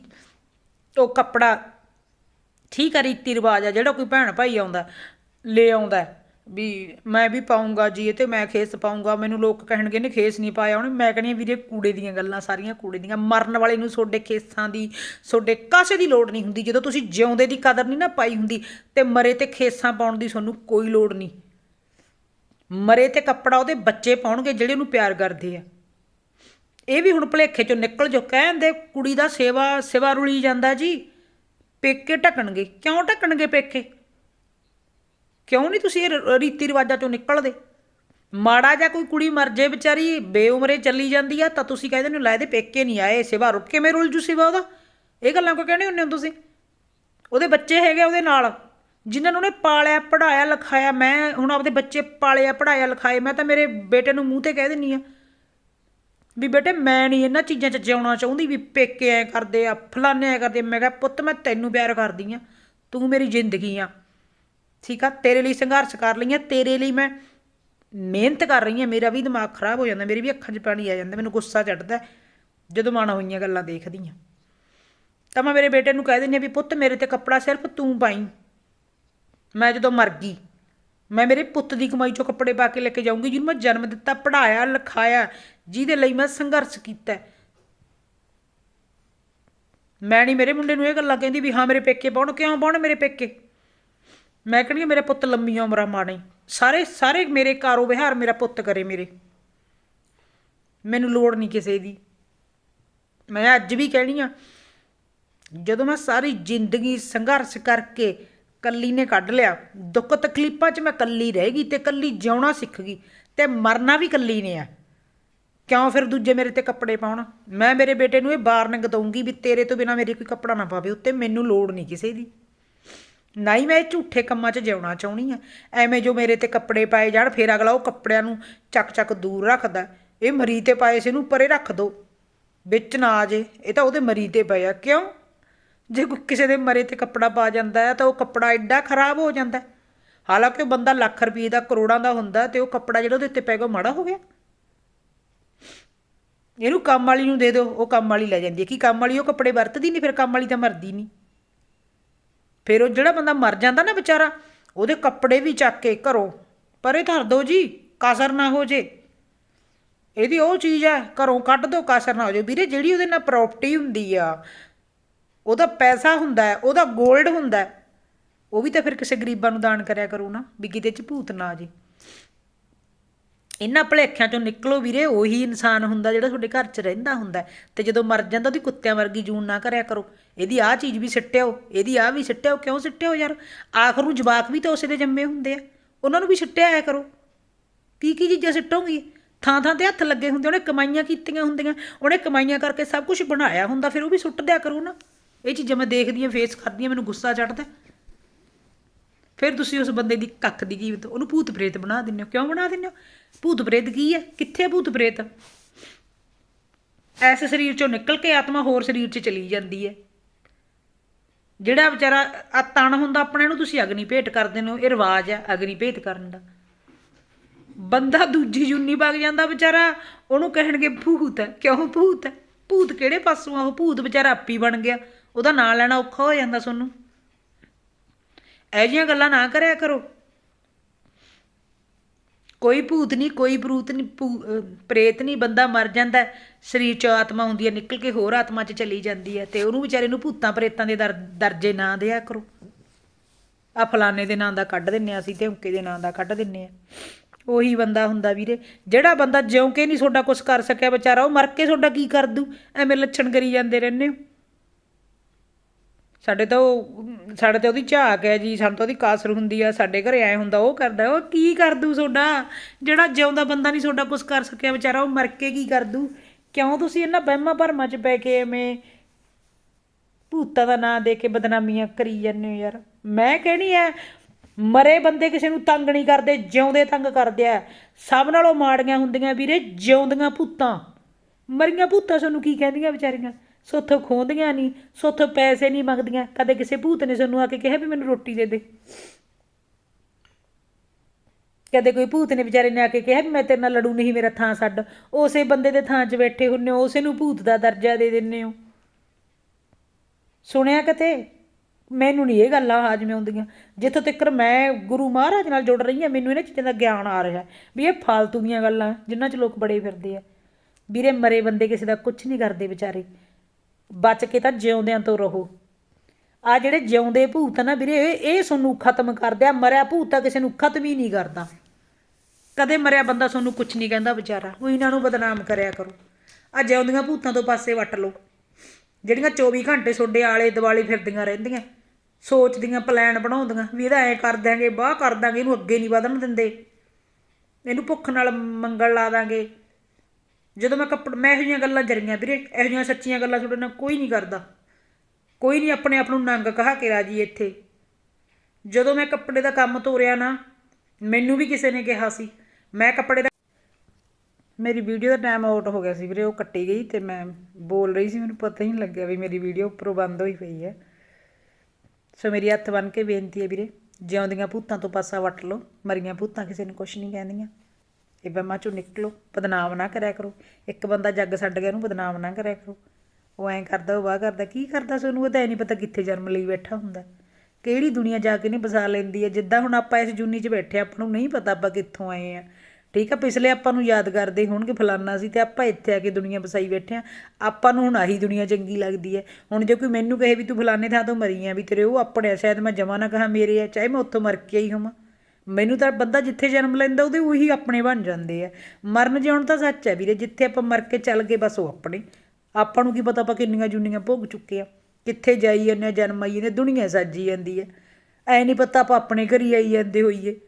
ਉਹ ਕੱਪੜਾ ਠੀਕ ਆ, ਰੀਤੀ ਰਿਵਾਜ ਆ, ਜਿਹੜਾ ਕੋਈ ਭੈਣ ਭਾਈ ਆਉਂਦਾ, ਲੈ ਆਉਂਦਾ ਵੀ ਮੈਂ ਵੀ ਪਾਉਂਗਾ ਜੀ, ਇਹ ਤੇ ਮੈਂ ਖੇਸ ਪਾਉਂਗਾ ਮੈਨੂੰ ਲੋਕ ਕਹਿਣਗੇ ਨੇ ਖੇਸ ਨਹੀਂ ਪਾਇਆ ਉਹਨੇ। ਮੈਂ ਕਹਿੰਦੀ ਵੀਰੇ, ਕੂੜੇ ਦੀਆਂ ਗੱਲਾਂ ਸਾਰੀਆਂ, ਕੂੜੇ ਦੀਆਂ। ਮਰਨ ਵਾਲੇ ਨੂੰ ਤੁਹਾਡੇ ਖੇਸਾਂ ਦੀ ਤੁਹਾਡੇ ਕਾਸੇ ਦੀ ਲੋੜ ਨਹੀਂ ਹੁੰਦੀ। ਜਦੋਂ ਤੁਸੀਂ ਜਿਉਂਦੇ ਦੀ ਕਦਰ ਨਹੀਂ ਨਾ ਪਾਈ ਹੁੰਦੀ ਤੇ ਮਰੇ ਤੇ ਖੇਸਾਂ ਪਾਉਣ ਦੀ ਤੁਹਾਨੂੰ ਕੋਈ ਲੋੜ ਨਹੀਂ। ਮਰੇ ਤੇ ਕੱਪੜਾ ਉਹਦੇ ਬੱਚੇ ਪਾਉਣਗੇ ਜਿਹੜੇ ਉਹਨੂੰ ਪਿਆਰ ਕਰਦੇ ਆ। ਇਹ ਵੀ ਹੁਣ ਭਲੇਖੇ ਚੋਂ ਨਿਕਲ ਜੋ ਕਹਿੰਦੇ ਕੁੜੀ ਦਾ ਸੇਵਾ ਸੇਵਾ ਰੁਲੀ ਜਾਂਦਾ ਜੀ, ਪੇਕੇ ਢਕਣਗੇ। ਕਿਉਂ ਢਕਣਗੇ ਪੇਕੇ? ਕਿਉਂ ਨਹੀਂ ਤੁਸੀਂ ਇਹ ਰੀਤੀ ਰਿਵਾਜਾਂ ਚੋਂ ਨਿਕਲਦੇ? ਮਾੜਾ ਜਾਂ ਕੋਈ ਕੁੜੀ ਮਰ ਜੇ ਵਿਚਾਰੀ, ਬੇਉਮਰੇ ਚੱਲੀ ਜਾਂਦੀ ਆ, ਤਾਂ ਤੁਸੀਂ ਕਹਿੰਦੇ ਨੇ ਲੈ ਦੇ ਪੇਕੇ ਨਹੀਂ ਆਏ, ਸੇਵਾ ਰੁਕ ਕੇ ਕਿਵੇਂ ਰੁਲ ਜੂ ਸੇਵਾ ਉਹਦਾ? ਇਹ ਗੱਲਾਂ ਕੋ ਕਹਿੰਦੇ ਹੁੰਦੇ ਹੋ ਤੁਸੀਂ? ਉਹਦੇ ਬੱਚੇ ਹੈਗੇ ਉਹਦੇ ਨਾਲ। ਜਿਨ੍ਹਾਂ ਨੂੰ ਉਹਨੇ ਪਾਲਿਆ ਪੜਾਇਆ ਲਿਖਾਇਆ, ਮੈਂ ਹੁਣ ਆਪਦੇ ਬੱਚੇ ਪਾਲਿਆ ਪੜਾਇਆ ਲਿਖਾਏ, ਮੈਂ ਤਾਂ ਮੇਰੇ ਬੇਟੇ ਨੂੰ ਮੂੰਹ ਤੇ ਕਹਿ ਦਿੰਨੀ ਆ। ਵੀ ਬੇਟੇ ਮੈਂ ਨਹੀਂ ਇਹਨਾਂ ਚੀਜ਼ਾਂ 'ਚ ਜਿਉਣਾ ਚਾਹੁੰਦੀ ਵੀ ਪੇਕੇ ਐ ਕਰਦੇ ਆ ਫਲਾਨੇ ਐ ਕਰਦੇ ਮੈਂ ਕਿਹਾ, ਪੁੱਤ ਮੈਂ ਤੈਨੂੰ ਪਿਆਰ ਕਰਦੀ ਆ, ਤੂੰ ਮੇਰੀ ਜ਼ਿੰਦਗੀ ਆ। ਠੀਕ ਆ? ਤੇਰੇ ਲਈ ਸੰਘਰਸ਼ ਕਰ ਲਈ ਆ ਤੇਰੇ ਲਈ ਮੈਂ ਮਿਹਨਤ ਕਰ ਰਹੀ ਆ। ਮੇਰਾ ਵੀ ਦਿਮਾਗ ਖਰਾਬ ਹੋ ਜਾਂਦਾ, ਮੇਰੀ ਵੀ ਅੱਖਾਂ 'ਚ ਪਾਣੀ ਆ ਜਾਂਦਾ, ਮੈਨੂੰ ਗੁੱਸਾ ਚੜਦਾ ਜਦੋਂ ਮਨ ਹੋਈਆਂ ਗੱਲਾਂ ਦੇਖਦੀ ਆ। ਤਾਂ ਮੈਂ ਮੇਰੇ ਬੇਟੇ ਨੂੰ ਕਹਿ ਦਿੰਦੀ ਆ ਵੀ ਪੁੱਤ ਮੇਰੇ ਤੇ ਕੱਪੜਾ ਸਿਰਫ ਤੂੰ ਪਾਈ। ਮੈਂ ਜਦੋਂ ਮਰ ਗਈ ਮੈਂ ਮੇਰੇ ਪੁੱਤ ਦੀ ਕਮਾਈ ਚੋਂ ਕੱਪੜੇ ਪਾ ਕੇ ਲੈ ਕੇ ਜਾਊਂਗੀ ਜਿਹਨੂੰ ਮੈਂ ਜਨਮ ਦਿੱਤਾ ਪੜਾਇਆ ਲਿਖਾਇਆ ਜਿਹਦੇ ਲਈ ਮੈਂ ਸੰਘਰਸ਼ ਕੀਤਾ। ਮੈਂ ਨਹੀਂ ਮੇਰੇ ਮੁੰਡੇ ਨੂੰ ਇਹ ਗੱਲਾਂ ਕਹਿੰਦੀ ਵੀ ਹਾਂ ਮੇਰੇ ਪੇਕੇ ਪਾਉਣ ਕਿਉਂ ਪਾਉਣ ਮੇਰੇ ਪੇਕੇ? ਮੈਂ ਕਹਿੰਦੀ ਹਾਂ, ਮੇਰੇ ਪੁੱਤ ਲੰਮੀਆਂ ਉਮਰਾਂ ਮਾਣੇ ਸਾਰੇ ਸਾਰੇ ਮੇਰੇ ਕਾਰੋ ਵਿਹਾਰ ਮੇਰਾ ਪੁੱਤ ਕਰੇ ਮੇਰੇ। ਮੈਨੂੰ ਲੋੜ ਨਹੀਂ ਕਿਸੇ ਦੀ। ਮੈਂ ਅੱਜ ਵੀ ਕਹਿਣੀ ਆ ਜਦੋਂ ਮੈਂ ਸਾਰੀ ਜ਼ਿੰਦਗੀ ਸੰਘਰਸ਼ ਕਰਕੇ ਕੱਲੀ ਨੇ ਕੱਢ ਲਿਆ। ਦੁੱਖ ਤਕਲੀਫਾਂ 'ਚ ਮੈਂ ਕੱਲੀ ਰਹਿ ਗਈ ਤੇ ਕੱਲੀ ਜਿਉਣਾ ਸਿੱਖ ਗਈ ਤੇ ਮਰਨਾ ਵੀ ਕੱਲੀ ਨੇ ਆ। ਕਿਉਂ ਫਿਰ ਦੂਜੇ ਮੇਰੇ ਤੇ ਕੱਪੜੇ ਪਾਉਣ? ਮੈਂ ਮੇਰੇ ਬੇਟੇ ਨੂੰ ਇਹ ਵਾਰਨਿੰਗ ਦਊਂਗੀ ਵੀ ਤੇਰੇ ਤੋਂ ਬਿਨਾ ਮੇਰੇ ਕੋਈ ਕੱਪੜਾ ਨਾ ਪਾਵੇ, ਉੱਤੇ ਮੈਨੂੰ ਲੋੜ ਨਹੀਂ ਕਿਸੇ ਦੀ। ਨਾ ਹੀ ਮੈਂ ਇਹ ਝੂਠੇ ਕੰਮਾਂ 'ਚ ਜਿਉਣਾ ਚਾਹੁੰਦੀ ਆ। ਐਵੇਂ ਜੋ ਮੇਰੇ ਤੇ ਕੱਪੜੇ ਪਾਏ ਜਾਣ, ਫਿਰ ਅਗਲਾ ਉਹ ਕੱਪੜਿਆਂ ਨੂੰ ਚੱਕ ਚੱਕ ਦੂਰ ਰੱਖਦਾ। ਇਹ ਮਰੀ ਤੇ ਪਾਏ ਸੀ ਇਹਨੂੰ ਪਰੇ ਰੱਖ ਦੋ। ਵਿੱਚ ਨਾ ਆ ਜੇ, ਇਹ ਤਾਂ ਉਹਦੇ ਮਰੀ ਤੇ ਪਏ ਆ। ਕਿਉਂ? ਜੇ ਕੋਈ ਕਿਸੇ ਦੇ ਮਰੇ ਤੇ ਕੱਪੜਾ ਪਾ ਜਾਂਦਾ ਹੈ ਤਾਂ ਉਹ ਕੱਪੜਾ ਐਡਾ ਖਰਾਬ ਹੋ ਜਾਂਦਾ ਹਾਲਾਂਕਿ ਉਹ ਬੰਦਾ ਲੱਖ ਰੁਪਏ ਦਾ, ਕਰੋੜਾਂ ਦਾ ਹੁੰਦਾ ਤੇ ਉਹ ਕੱਪੜਾ ਜਿਹੜਾ ਉਹਦੇ ਉੱਤੇ ਪੈ ਗਿਆ ਮਾੜਾ ਹੋ ਗਿਆ। ਇਹਨੂੰ ਕੰਮ ਵਾਲੀ ਨੂੰ ਦੇ ਦਿਓ, ਉਹ ਕੰਮ ਵਾਲੀ ਲੈ ਜਾਂਦੀ ਹੈ। ਕਿ ਕੰਮ ਵਾਲੀ ਉਹ ਕੱਪੜੇ ਵਰਤਦੀ ਨਹੀਂ, ਫਿਰ ਕੰਮ ਵਾਲੀ ਤਾਂ ਮਰਦੀ ਨਹੀਂ। ਫਿਰ ਉਹ ਜਿਹੜਾ ਬੰਦਾ ਮਰ ਜਾਂਦਾ ਨਾ ਵਿਚਾਰਾ, ਉਹਦੇ ਕੱਪੜੇ ਵੀ ਚੱਕ ਕੇ ਘਰੋਂ, ਪਰੇ ਧਰ ਦਿਓ ਜੀ, ਕਾਸਰ ਨਾ ਹੋ ਜੇ। ਇਹਦੀ ਉਹ ਚੀਜ਼ ਹੈ, ਘਰੋਂ ਕੱਢ ਦਿਓ, ਕਾਸਰ ਨਾ ਹੋ ਜੇ। ਵੀਰੇ, ਜਿਹੜੀ ਉਹਦੇ ਨਾਲ ਪ੍ਰਾਪਰਟੀ ਹੁੰਦੀ ਆ ਉਹਦਾ ਪੈਸਾ ਹੁੰਦਾ ਹੈ, ਉਹਦਾ 골ਡ ਹੁੰਦਾ ਹੈ, ਉਹ ਵੀ ਤਾਂ ਫਿਰ ਕਿਸੇ ਗਰੀਬਾਂ ਨੂੰ ਦਾਨ ਕਰਿਆ ਕਰੂ ਨਾ, ਵੀ ਕਿਤੇ ਚ ਭੂਤ ਨਾ ਆ ਜੇ। ਇਹਨਾਂ ਭਲੇਖਿਆਂ ਚੋਂ ਨਿਕਲੋ ਵੀਰੇ, ਉਹੀ ਇਨਸਾਨ ਹੁੰਦਾ ਜਿਹੜਾ ਤੁਹਾਡੇ ਘਰ 'ਚ ਰਹਿੰਦਾ ਹੁੰਦਾ ਤੇ ਜਦੋਂ ਮਰ ਜਾਂਦਾ ਉਹਦੀ ਕੁੱਤਿਆਂ ਵਰਗੀ ਜੂਨ ਨਾ ਕਰਿਆ ਕਰੋ। ਇਹਦੀ ਆਹ ਚੀਜ਼ ਵੀ ਸਿੱਟਿਓ ਇਹਦੀ ਆਹ ਵੀ ਸਿੱਟਿਓ ਕਿਉਂ ਸਿੱਟਿਓ ਯਾਰ? ਆਖਰ ਨੂੰ ਜਵਾਕ ਵੀ ਤਾਂ ਉਸੇ ਦੇ ਜੰਮੇ ਹੁੰਦੇ ਆ, ਉਹਨਾਂ ਨੂੰ ਵੀ ਸਿੱਟਿਆ ਆਇਆ ਕਰੋ। ਕੀ ਕੀ ਚੀਜ਼ਾਂ ਸਿੱਟੋਗੇ? ਥਾਂ ਥਾਂ ਤੇ ਹੱਥ ਲੱਗੇ ਹੁੰਦੇ ਉਹਨੇ ਕਮਾਈਆਂ ਕੀਤੀਆਂ ਹੁੰਦੀਆਂ, ਉਹਨੇ ਕਮਾਈਆਂ ਕਰਕੇ ਸਭ ਕੁਝ ਬਣਾਇਆ ਹੁੰਦਾ, ਫਿਰ ਉਹ ਵੀ ਸੁੱਟ ਦਿਆ ਕਰੋ ਨਾ। ਇਹ ਚੀਜ਼ਾਂ ਮੈਂ ਦੇਖਦੀ ਹਾਂ ਫੇਸ ਕਰਦੀ ਹਾਂ, ਮੈਨੂੰ ਗੁੱਸਾ ਚੜਦਾ ਫਿਰ ਤੁਸੀਂ ਉਸ ਬੰਦੇ ਦੀ ਕੱਖ ਦੀ ਕੀਮਤ, ਉਹਨੂੰ ਭੂਤ ਪ੍ਰੇਤ ਬਣਾ ਦਿੰਦੇ ਹੋ। ਕਿਉਂ ਬਣਾ ਦਿੰਦੇ ਹੋ? ਭੂਤ ਪ੍ਰੇਤ ਕੀ ਹੈ? ਕਿੱਥੇ ਭੂਤ ਪ੍ਰੇਤ? ਐਸੇ ਸਰੀਰ ਚੋਂ ਨਿਕਲ ਕੇ ਆਤਮਾ ਹੋਰ ਸਰੀਰ 'ਚ ਚਲੀ ਜਾਂਦੀ ਹੈ। ਜਿਹੜਾ ਵਿਚਾਰਾ ਆ ਤਣ ਹੁੰਦਾ, ਆਪਣੇ ਨੂੰ ਤੁਸੀਂ ਅਗਨੀ ਭੇਟ ਕਰਦੇ ਹੋ। ਇਹ ਰਿਵਾਜ ਹੈ, ਅਗਨੀ ਭੇਟ ਕਰਨ ਦਾ। ਬੰਦਾ ਦੂਜੀ ਜੁੰਨੀ ਵਗ ਜਾਂਦਾ ਵਿਚਾਰਾ, ਉਹਨੂੰ ਕਹਿਣਗੇ ਭੂਤ ਹੈ। ਕਿਉਂ ਭੂਤ ਹੈ? ਭੂਤ ਕਿਹੜੇ ਪਾਸੋਂ ਆ? ਉਹ ਭੂਤ ਵਿਚਾਰਾ ਆਪੀ ਬਣ ਗਿਆ। ਉਹਦਾ ਨਾਂ ਲੈਣਾ ਔਖਾ ਹੋ ਜਾਂਦਾ ਤੁਹਾਨੂੰ ਇਹੋ ਜਿਹੀਆਂ ਗੱਲਾਂ ਨਾ ਕਰਿਆ ਕਰੋ। ਕੋਈ ਭੂਤ ਨਹੀਂ, ਕੋਈ ਪ੍ਰੂਤ ਨਹੀਂ, ਭੂ- ਪ੍ਰੇਤ ਨਹੀਂ, ਬੰਦਾ ਮਰ ਜਾਂਦਾ, ਸਰੀਰ 'ਚੋਂ ਆਤਮਾ ਹੁੰਦੀ ਹੈ, ਨਿਕਲ ਕੇ ਹੋਰ ਆਤਮਾ ਚ ਚਲੀ ਜਾਂਦੀ ਹੈ ਤੇ ਉਹਨੂੰ ਵਿਚਾਰੇ ਨੂੰ ਭੂਤਾਂ ਪ੍ਰੇਤਾਂ ਦੇ ਦਰ- ਦਰਜੇ ਨਾ ਦਿਆ ਕਰੋ। ਆ ਫਲਾਣੇ ਦੇ ਨਾਂ ਦਾ ਕੱਢ ਦਿੰਨੇ ਆ ਅਸੀਂ ਤੇ ਹੁੱਕੇ ਦੇ ਨਾਂ ਦਾ ਕੱਢ ਦਿੰਨੇ ਆ ਉਹੀ ਬੰਦਾ ਹੁੰਦਾ ਵੀਰੇ। ਜਿਹੜਾ ਬੰਦਾ ਜਿਉਂ ਕੇ ਨਹੀਂ ਤੁਹਾਡਾ ਕੁਝ ਕਰ ਸਕਿਆ ਵਿਚਾਰਾ, ਉਹ ਮਰ ਕੇ ਤੁਹਾਡਾ ਕੀ ਕਰ ਦੂ ਐਵੇਂ ਲੱਛਣ ਕਰੀ ਜਾਂਦੇ ਰਹਿੰਦੇ ਹੋ। ਸਾਡੇ ਤਾਂ ਉਹ, ਸਾਡੇ ਤੇ ਉਹਦੀ ਝਾਕ ਹੈ ਜੀ, ਸਾਨੂੰ ਤਾਂ ਉਹਦੀ ਕਾਸਰ ਹੁੰਦੀ ਆ, ਸਾਡੇ ਘਰੇ ਐ ਹੁੰਦਾ, ਉਹ ਕਰਦਾ, ਉਹ ਕੀ ਕਰ ਦੂ ਤੁਹਾਡਾ ਜਿਹੜਾ ਜਿਉਂਦਾ ਬੰਦਾ ਨਹੀਂ ਤੁਹਾਡਾ ਕੁਝ ਕਰ ਸਕਿਆ, ਵਿਚਾਰਾ ਉਹ ਮਰ ਕੇ ਕੀ ਕਰ ਦੂ? ਕਿਉਂ ਤੁਸੀਂ ਇਹਨਾਂ ਵਹਿਮਾਂ ਭਰਮਾਂ 'ਚ ਪੈ ਕੇ ਐਵੇਂ ਭੂਤਾਂ ਦਾ ਨਾਂ ਦੇ ਕੇ ਬਦਨਾਮੀਆਂ ਕਰੀ ਜਾਂਦੇ ਹੋ ਯਾਰ? ਮੈਂ ਕਹਿਣੀ ਐ, ਮਰੇ ਬੰਦੇ ਕਿਸੇ ਨੂੰ ਤੰਗ ਨਹੀਂ ਕਰਦੇ, ਜਿਉਂਦੇ ਤੰਗ ਕਰਦੇ ਆ ਸਭ ਨਾਲੋਂ ਮਾੜੀਆਂ ਹੁੰਦੀਆਂ ਵੀਰੇ, ਜਿਉਂਦੀਆਂ ਭੂਤਾਂ। ਮਰੀਆਂ ਭੂਤਾਂ ਸਾਨੂੰ ਕੀ ਕਹਿੰਦੀਆਂ ਵਿਚਾਰੀਆਂ? ਸੋਥੋਂ ਖੋਹਦੀਆਂ ਨਹੀਂ ਸੋਥੋਂ ਪੈਸੇ ਨਹੀਂ ਮੰਗਦੀਆਂ, ਕਦੇ ਕਿਸੇ ਭੂਤ ਨੇ ਸਾਨੂੰ ਆ ਕੇ ਕਿਹਾ ਵੀ ਮੈਨੂੰ ਰੋਟੀ ਦੇ ਦੇ। ਕਦੇ ਕੋਈ ਭੂਤ ਨੇ ਵਿਚਾਰੇ ਨੇ ਆ ਕੇ ਕਿਹਾ ਵੀ ਮੈਂ ਤੇਰੇ ਨਾਲ ਲੜੂ ਨਹੀਂ, ਮੇਰਾ ਥਾਂ ਛੱਡ। ਉਸੇ ਬੰਦੇ ਦੇ ਥਾਂ 'ਚ ਬੈਠੇ ਹੁੰਨੇ ਹੋ, ਉਸੇ ਨੂੰ ਭੂਤ ਦਾ ਦਰਜਾ ਦੇ ਦਿੰਨੇ ਹੋ। ਸੁਣਿਆ ਕਿਤੇ? ਮੈਨੂੰ ਨਹੀਂ ਇਹ ਗੱਲਾਂ ਹਾਜ਼ਮੇ ਆਉਂਦੀਆਂ। ਜਿੱਥੋਂ ਤੱਕ ਮੈਂ ਗੁਰੂ ਮਹਾਰਾਜ ਨਾਲ ਜੁੜ ਰਹੀ ਹਾਂ, ਮੈਨੂੰ ਇਹਨਾਂ ਚੀਜ਼ਾਂ ਦਾ ਗਿਆਨ ਆ ਰਿਹਾ ਵੀ ਇਹ ਫਾਲਤੂ ਦੀਆਂ ਗੱਲਾਂ ਜਿਨ੍ਹਾਂ 'ਚ ਲੋਕ ਬੜੇ ਫਿਰਦੇ ਆ। ਵੀਰੇ, ਮਰੇ ਬੰਦੇ ਕਿਸੇ ਦਾ ਕੁਝ ਨਹੀਂ ਕਰਦੇ ਵਿਚਾਰੇ। ਬਚ ਕੇ ਤਾਂ ਜਿਉਂਦਿਆਂ ਤੋਂ ਰਹੋ। ਆ ਜਿਹੜੇ ਜਿਉਂਦੇ ਭੂਤ ਨਾ ਵੀਰੇ, ਇਹ ਇਹ ਤੁਹਾਨੂੰ ਖਤਮ ਕਰਦੇ ਆ। ਮਰਿਆ ਭੂਤ ਤਾਂ ਕਿਸੇ ਨੂੰ ਖਤਮ ਹੀ ਨਹੀਂ ਕਰਦਾ। ਕਦੇ ਮਰਿਆ ਬੰਦਾ ਤੁਹਾਨੂੰ ਕੁਝ ਨਹੀਂ ਕਹਿੰਦਾ ਵਿਚਾਰਾ। ਉਹ ਇਹਨਾਂ ਨੂੰ ਬਦਨਾਮ ਕਰਿਆ ਕਰੋ। ਆ ਜਿਉਂਦੀਆਂ ਭੂਤਾਂ ਤੋਂ ਪਾਸੇ ਵੱਟ ਲਓ। ਜਿਹੜੀਆਂ 24 ਘੰਟੇ ਤੁਹਾਡੇ ਆਲੇ ਦੁਆਲੇ ਫਿਰਦੀਆਂ ਰਹਿੰਦੀਆਂ। ਸੋਚਦੀਆਂ ਪਲਾਨ ਬਣਾਉਂਦੀਆਂ। ਵੀ ਇਹਦਾ ਐ ਕਰ ਦਾਂਗੇ ਬਾਹ ਕਰ ਦਾਂਗੇ ਇਹਨੂੰ ਅੱਗੇ ਨਹੀਂ ਵਧਣ ਦਿੰਦੇ। ਇਹਨੂੰ ਭੁੱਖ ਨਾਲ ਮੰਗਣ ਲਾ ਦਾਂਗੇ ਜਦੋਂ ਮੈਂ ਕੱਪੜ ਮੈਂ ਇਹੋ ਜਿਹੀਆਂ ਗੱਲਾਂ ਜਰੀਆਂ ਵੀਰੇ, ਇਹੋ ਜਿਹੀਆਂ ਸੱਚੀਆਂ ਗੱਲਾਂ ਤੁਹਾਡੇ ਨਾਲ ਕੋਈ ਨਹੀਂ ਕਰਦਾ। ਕੋਈ ਨਹੀਂ ਆਪਣੇ ਆਪ ਨੂੰ ਨੰਗ ਕਹਾ ਕੇ ਰਾਜੀ ਇੱਥੇ। ਜਦੋਂ ਮੈਂ ਕੱਪੜੇ ਦਾ ਕੰਮ ਤੋਰਿਆ ਨਾ, ਮੈਨੂੰ ਵੀ ਕਿਸੇ ਨੇ ਕਿਹਾ ਸੀ, ਮੈਂ ਕੱਪੜੇ ਦਾ ਮੇਰੀ ਵੀਡੀਓ ਦਾ ਟਾਈਮ ਆਊਟ ਹੋ ਗਿਆ ਸੀ ਵੀਰੇ, ਉਹ ਕੱਟੀ ਗਈ ਤੇ ਮੈਂ ਬੋਲ ਰਹੀ ਸੀ, ਮੈਨੂੰ ਪਤਾ ਹੀ ਨਹੀਂ ਲੱਗਿਆ ਵੀ ਮੇਰੀ ਵੀਡੀਓ ਉੱਪਰੋਂ ਬੰਦ ਹੋਈ ਪਈ ਹੈ। ਸੋ ਮੇਰੀ ਹੱਥ ਬੰਨ ਕੇ ਬੇਨਤੀ ਹੈ ਵੀਰੇ, ਜਿਉਂਦੀਆਂ ਭੂਤਾਂ ਤੋਂ ਪਾਸਾ ਵੱਟ ਲਓ, ਮਰੀਆਂ ਭੂਤਾਂ ਕਿਸੇ ਨੂੰ ਕੁਝ ਨਹੀਂ ਕਹਿੰਦੀਆਂ। ਇਹ ਵਹਿਮਾਂ ਚੋਂ ਨਿਕਲੋ ਬਦਨਾਮ ਨਾ ਕਰਿਆ ਕਰੋ। ਇੱਕ ਬੰਦਾ ਜੱਗ ਛੱਡ ਗਿਆ ਉਹਨੂੰ ਬਦਨਾਮ ਨਾ ਕਰਿਆ ਕਰੋ। ਉਹ ਐਂ ਕਰਦਾ ਉਹ ਵਾਹ ਕਰਦਾ ਕੀ ਕਰਦਾ ਸਾਨੂੰ ਉਹ ਤਾਂ ਨਹੀਂ ਪਤਾ ਕਿੱਥੇ ਜਨਮ ਲਈ ਬੈਠਾ ਹੁੰਦਾ। ਕਿਹੜੀ ਦੁਨੀਆ ਜਾ ਕੇ ਨਹੀਂ ਬਸਾ ਲੈਂਦੀ ਹੈ? ਜਿੱਦਾਂ ਹੁਣ ਆਪਾਂ ਇਸ ਜੁਨੀ 'ਚ ਬੈਠੇ ਆਪਾਂ ਨੂੰ ਨਹੀਂ ਪਤਾ ਆਪਾਂ ਕਿੱਥੋਂ ਆਏ ਆ ਠੀਕ ਆ ਪਿਛਲੇ ਆਪਾਂ ਨੂੰ ਯਾਦ ਕਰਦੇ ਹੋਣਗੇ ਫਲਾਨਾ ਸੀ ਤੇ ਆਪਾਂ ਇੱਥੇ ਆ ਕੇ ਦੁਨੀਆ ਬਸਾਈ ਬੈਠੇ ਆ ਆਪਾਂ ਨੂੰ ਹੁਣ ਆਹੀ ਦੁਨੀਆ ਚੰਗੀ ਲੱਗਦੀ ਹੈ। ਹੁਣ ਜੇ ਕੋਈ ਮੈਨੂੰ ਕਹੇ ਵੀ ਤੂੰ ਫਲਾਨੇ ਥਾਂ ਤੋਂ ਮਰੀ ਆ ਵੀ ਤੇਰੇ ਉਹ ਆਪਣੇ ਆ, ਸ਼ਾਇਦ ਮੈਂ ਜਮਾ ਨਾ ਕਹਾ ਮੇਰੇ ਆ ਚਾਹੇ ਮੈਂ ਉੱਥੋਂ ਮਰ ਕੇ ਆਈ ਹੋਵਾਂ। ਮੈਨੂੰ ਤਾਂ ਬੰਦਾ ਜਿੱਥੇ ਜਨਮ ਲੈਂਦਾ ਉਹਦੇ ਉਹੀ ਆਪਣੇ ਬਣ ਜਾਂਦੇ ਆ। ਮਰਨ ਜਿਉਣ ਤਾਂ ਸੱਚ ਹੈ ਵੀਰੇ, ਜਿੱਥੇ ਆਪਾਂ ਮਰ ਕੇ ਚੱਲ ਗਏ ਬਸ ਉਹ ਆਪਣੇ। ਆਪਾਂ ਨੂੰ ਕੀ ਪਤਾ ਆਪਾਂ ਕਿੰਨੀਆਂ ਜੁਨੀਆਂ ਭੋਗ ਚੁੱਕੇ ਆ। ਕਿੱਥੇ ਜਾਈ ਜਾਂਦੇ ਆ, ਜਨਮ ਆਈ ਜਾਂਦੇ ਦੁਨੀਆ ਸਾਜੀ ਜਾਂਦੀ ਹੈ ਐ ਨਹੀਂ ਪਤਾ ਆਪਾਂ ਆਪਣੇ ਘਰ ਹੀ ਆਈ ਜਾਂਦੇ ਹੋਈਏ।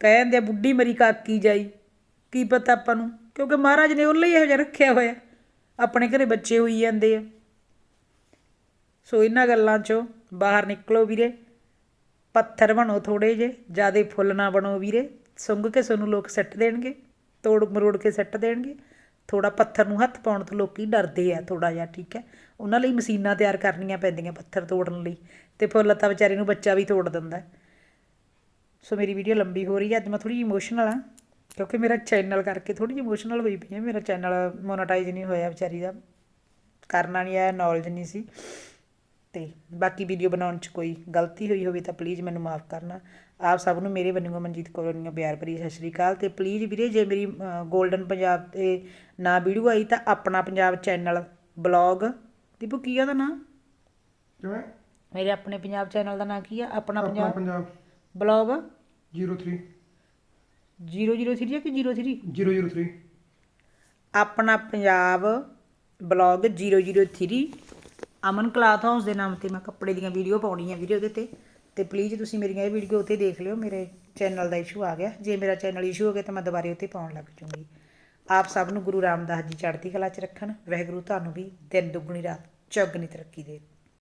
ਕਹਿੰਦੇ ਆ, ਬੁੱਢੀ ਮਰੀ ਕਾਕੀ ਜਾਈ। ਕੀ ਪਤਾ ਆਪਾਂ ਨੂੰ? ਕਿਉਂਕਿ ਮਹਾਰਾਜ ਨੇ ਉਹ ਲਈ ਇਹੋ ਜਿਹਾ ਰੱਖਿਆ ਹੋਇਆ। ਆਪਣੇ ਘਰੇ ਬੱਚੇ ਹੋਈ ਜਾਂਦੇ ਆ। ਸੋ ਇਹਨਾਂ ਗੱਲਾਂ ਚੋਂ ਬਾਹਰ ਨਿਕਲੋ ਵੀਰੇ। ਪੱਥਰ ਬਣੋ ਥੋੜੇ ਜੇ ਜਿਆਦੇ ਫੁੱਲ ਨਾ ਬਣੋ ਵੀਰੇ। ਸੁੰਘ ਕੇ ਤੁਹਾਨੂੰ ਲੋਕ ਸੱਟ ਦੇਣਗੇ, ਤੋੜ ਮਰੋੜ ਕੇ ਸੱਟ ਦੇਣਗੇ। ਥੋੜਾ ਪੱਥਰ ਨੂੰ ਹੱਥ ਪਾਉਣ ਤੋਂ ਲੋਕੀ ਡਰਦੇ ਆ ਥੋੜਾ ਜਿਹਾ, ਠੀਕ ਹੈ। ਉਹਨਾਂ ਲਈ ਮਸ਼ੀਨਾਂ ਤਿਆਰ ਕਰਨੀਆਂ ਪੈਂਦੀਆਂ ਪੱਥਰ ਤੋੜਨ ਲਈ ਤੇ ਫੁੱਲ ਤਾਂ ਵਿਚਾਰੇ ਨੂੰ ਬੱਚਾ ਵੀ ਤੋੜ ਦਿੰਦਾ। ਸੋ ਮੇਰੀ ਵੀਡੀਓ ਲੰਬੀ ਹੋ ਰਹੀ ਹੈ, ਅੱਜ ਮੈਂ ਥੋੜੀ ਇਮੋਸ਼ਨਲ ਆ ਕਿਉਂਕਿ ਮੇਰਾ ਚੈਨਲ ਕਰਕੇ ਥੋੜੀ ਜਿਹੀ ਇਮੋਸ਼ਨਲ ਹੋਈ ਪਈ ਹੈ। ਮੇਰਾ ਚੈਨਲ ਮੋਨੇਟਾਈਜ਼ ਨਹੀਂ ਹੋਇਆ ਵਿਚਾਰੀ ਦਾ, ਕਰਨਾ ਨਹੀਂ ਆਇਆ ਨੌਲੇਜ ਨਹੀਂ ਸੀ। ਤੇ ਬਾਕੀ ਵੀਡੀਓ ਬਣਾਉਣ 'ਚ ਕੋਈ ਗਲਤੀ ਹੋਈ ਹੋਵੇ ਤਾਂ ਪਲੀਜ਼ ਮੈਨੂੰ ਮਾਫ ਕਰਨਾ। ਆਪ ਸਭ ਨੂੰ ਮੇਰੇ ਵੱਲੋਂ ਮਨਜੀਤ ਕੌਰ ਦੀਆਂ ਪਿਆਰ ਭਰੀ ਸਤਿ ਸ਼੍ਰੀ ਅਕਾਲ ਤੇ ਪਲੀਜ਼ ਵੀਰੇ ਜੇ ਮੇਰੀ 골ਡਨ ਪੰਜਾਬ ਤੇ ਨਾ ਵੀਡੀਓ ਆਈ ਤਾਂ ਆਪਣਾ ਪੰਜਾਬ ਚੈਨਲ ਬਲੌਗ ਦੀਪੂ ਕੀ ਆ ਉਹਦਾ ਨਾਂ? ਕਿਵੇਂ? ਮੇਰੇ ਆਪਣੇ ਪੰਜਾਬ ਚੈਨਲ ਦਾ ਨਾਂ ਕੀ ਆ? ਆਪਣਾ ਆਪਣਾ ਪੰਜਾਬ ਪੰਜਾਬ। ਬਲੌਗ 03 003 ਜਾਂ ਕਿ 03 003 ਆਪਣਾ Punjab blog 003 Aman cloth house ਦੇ ਨਾਮ ਤੇ ਮੈਂ ਕੱਪੜੇ ਦੀਆਂ ਵੀਡੀਓ ਪਾਉਣੀ ਆ ਵੀਡੀਓ ਦੇ ਤੇ। ਤੇ ਪਲੀਜ਼ ਤੁਸੀਂ ਮੇਰੀਆਂ ਇਹ ਵੀਡੀਓ ਉੱਥੇ ਦੇਖ ਲਿਓ, ਮੇਰੇ ਚੈਨਲ ਦਾ ਇਸ਼ੂ ਆ ਗਿਆ। ਜੇ ਮੇਰਾ ਚੈਨਲ ਇਸ਼ੂ ਹੋ ਗਿਆ ਤਾਂ ਮੈਂ ਦੁਬਾਰੇ ਉੱਥੇ ਪਾਉਣ ਲੱਗ ਜੂੰਗੀ। ਆਪ ਸਭ ਨੂੰ ਗੁਰੂ ਰਾਮਦਾਸ ਜੀ ਚੜ੍ਹਦੀ ਕਲਾ 'ਚ ਰੱਖਣ। ਵਾਹਿਗੁਰੂ ਤੁਹਾਨੂੰ ਵੀ ਦਿਨ ਦੁੱਗਣੀ ਰਾਤ ਚੌਗਣੀ ਤਰੱਕੀ ਦੇ।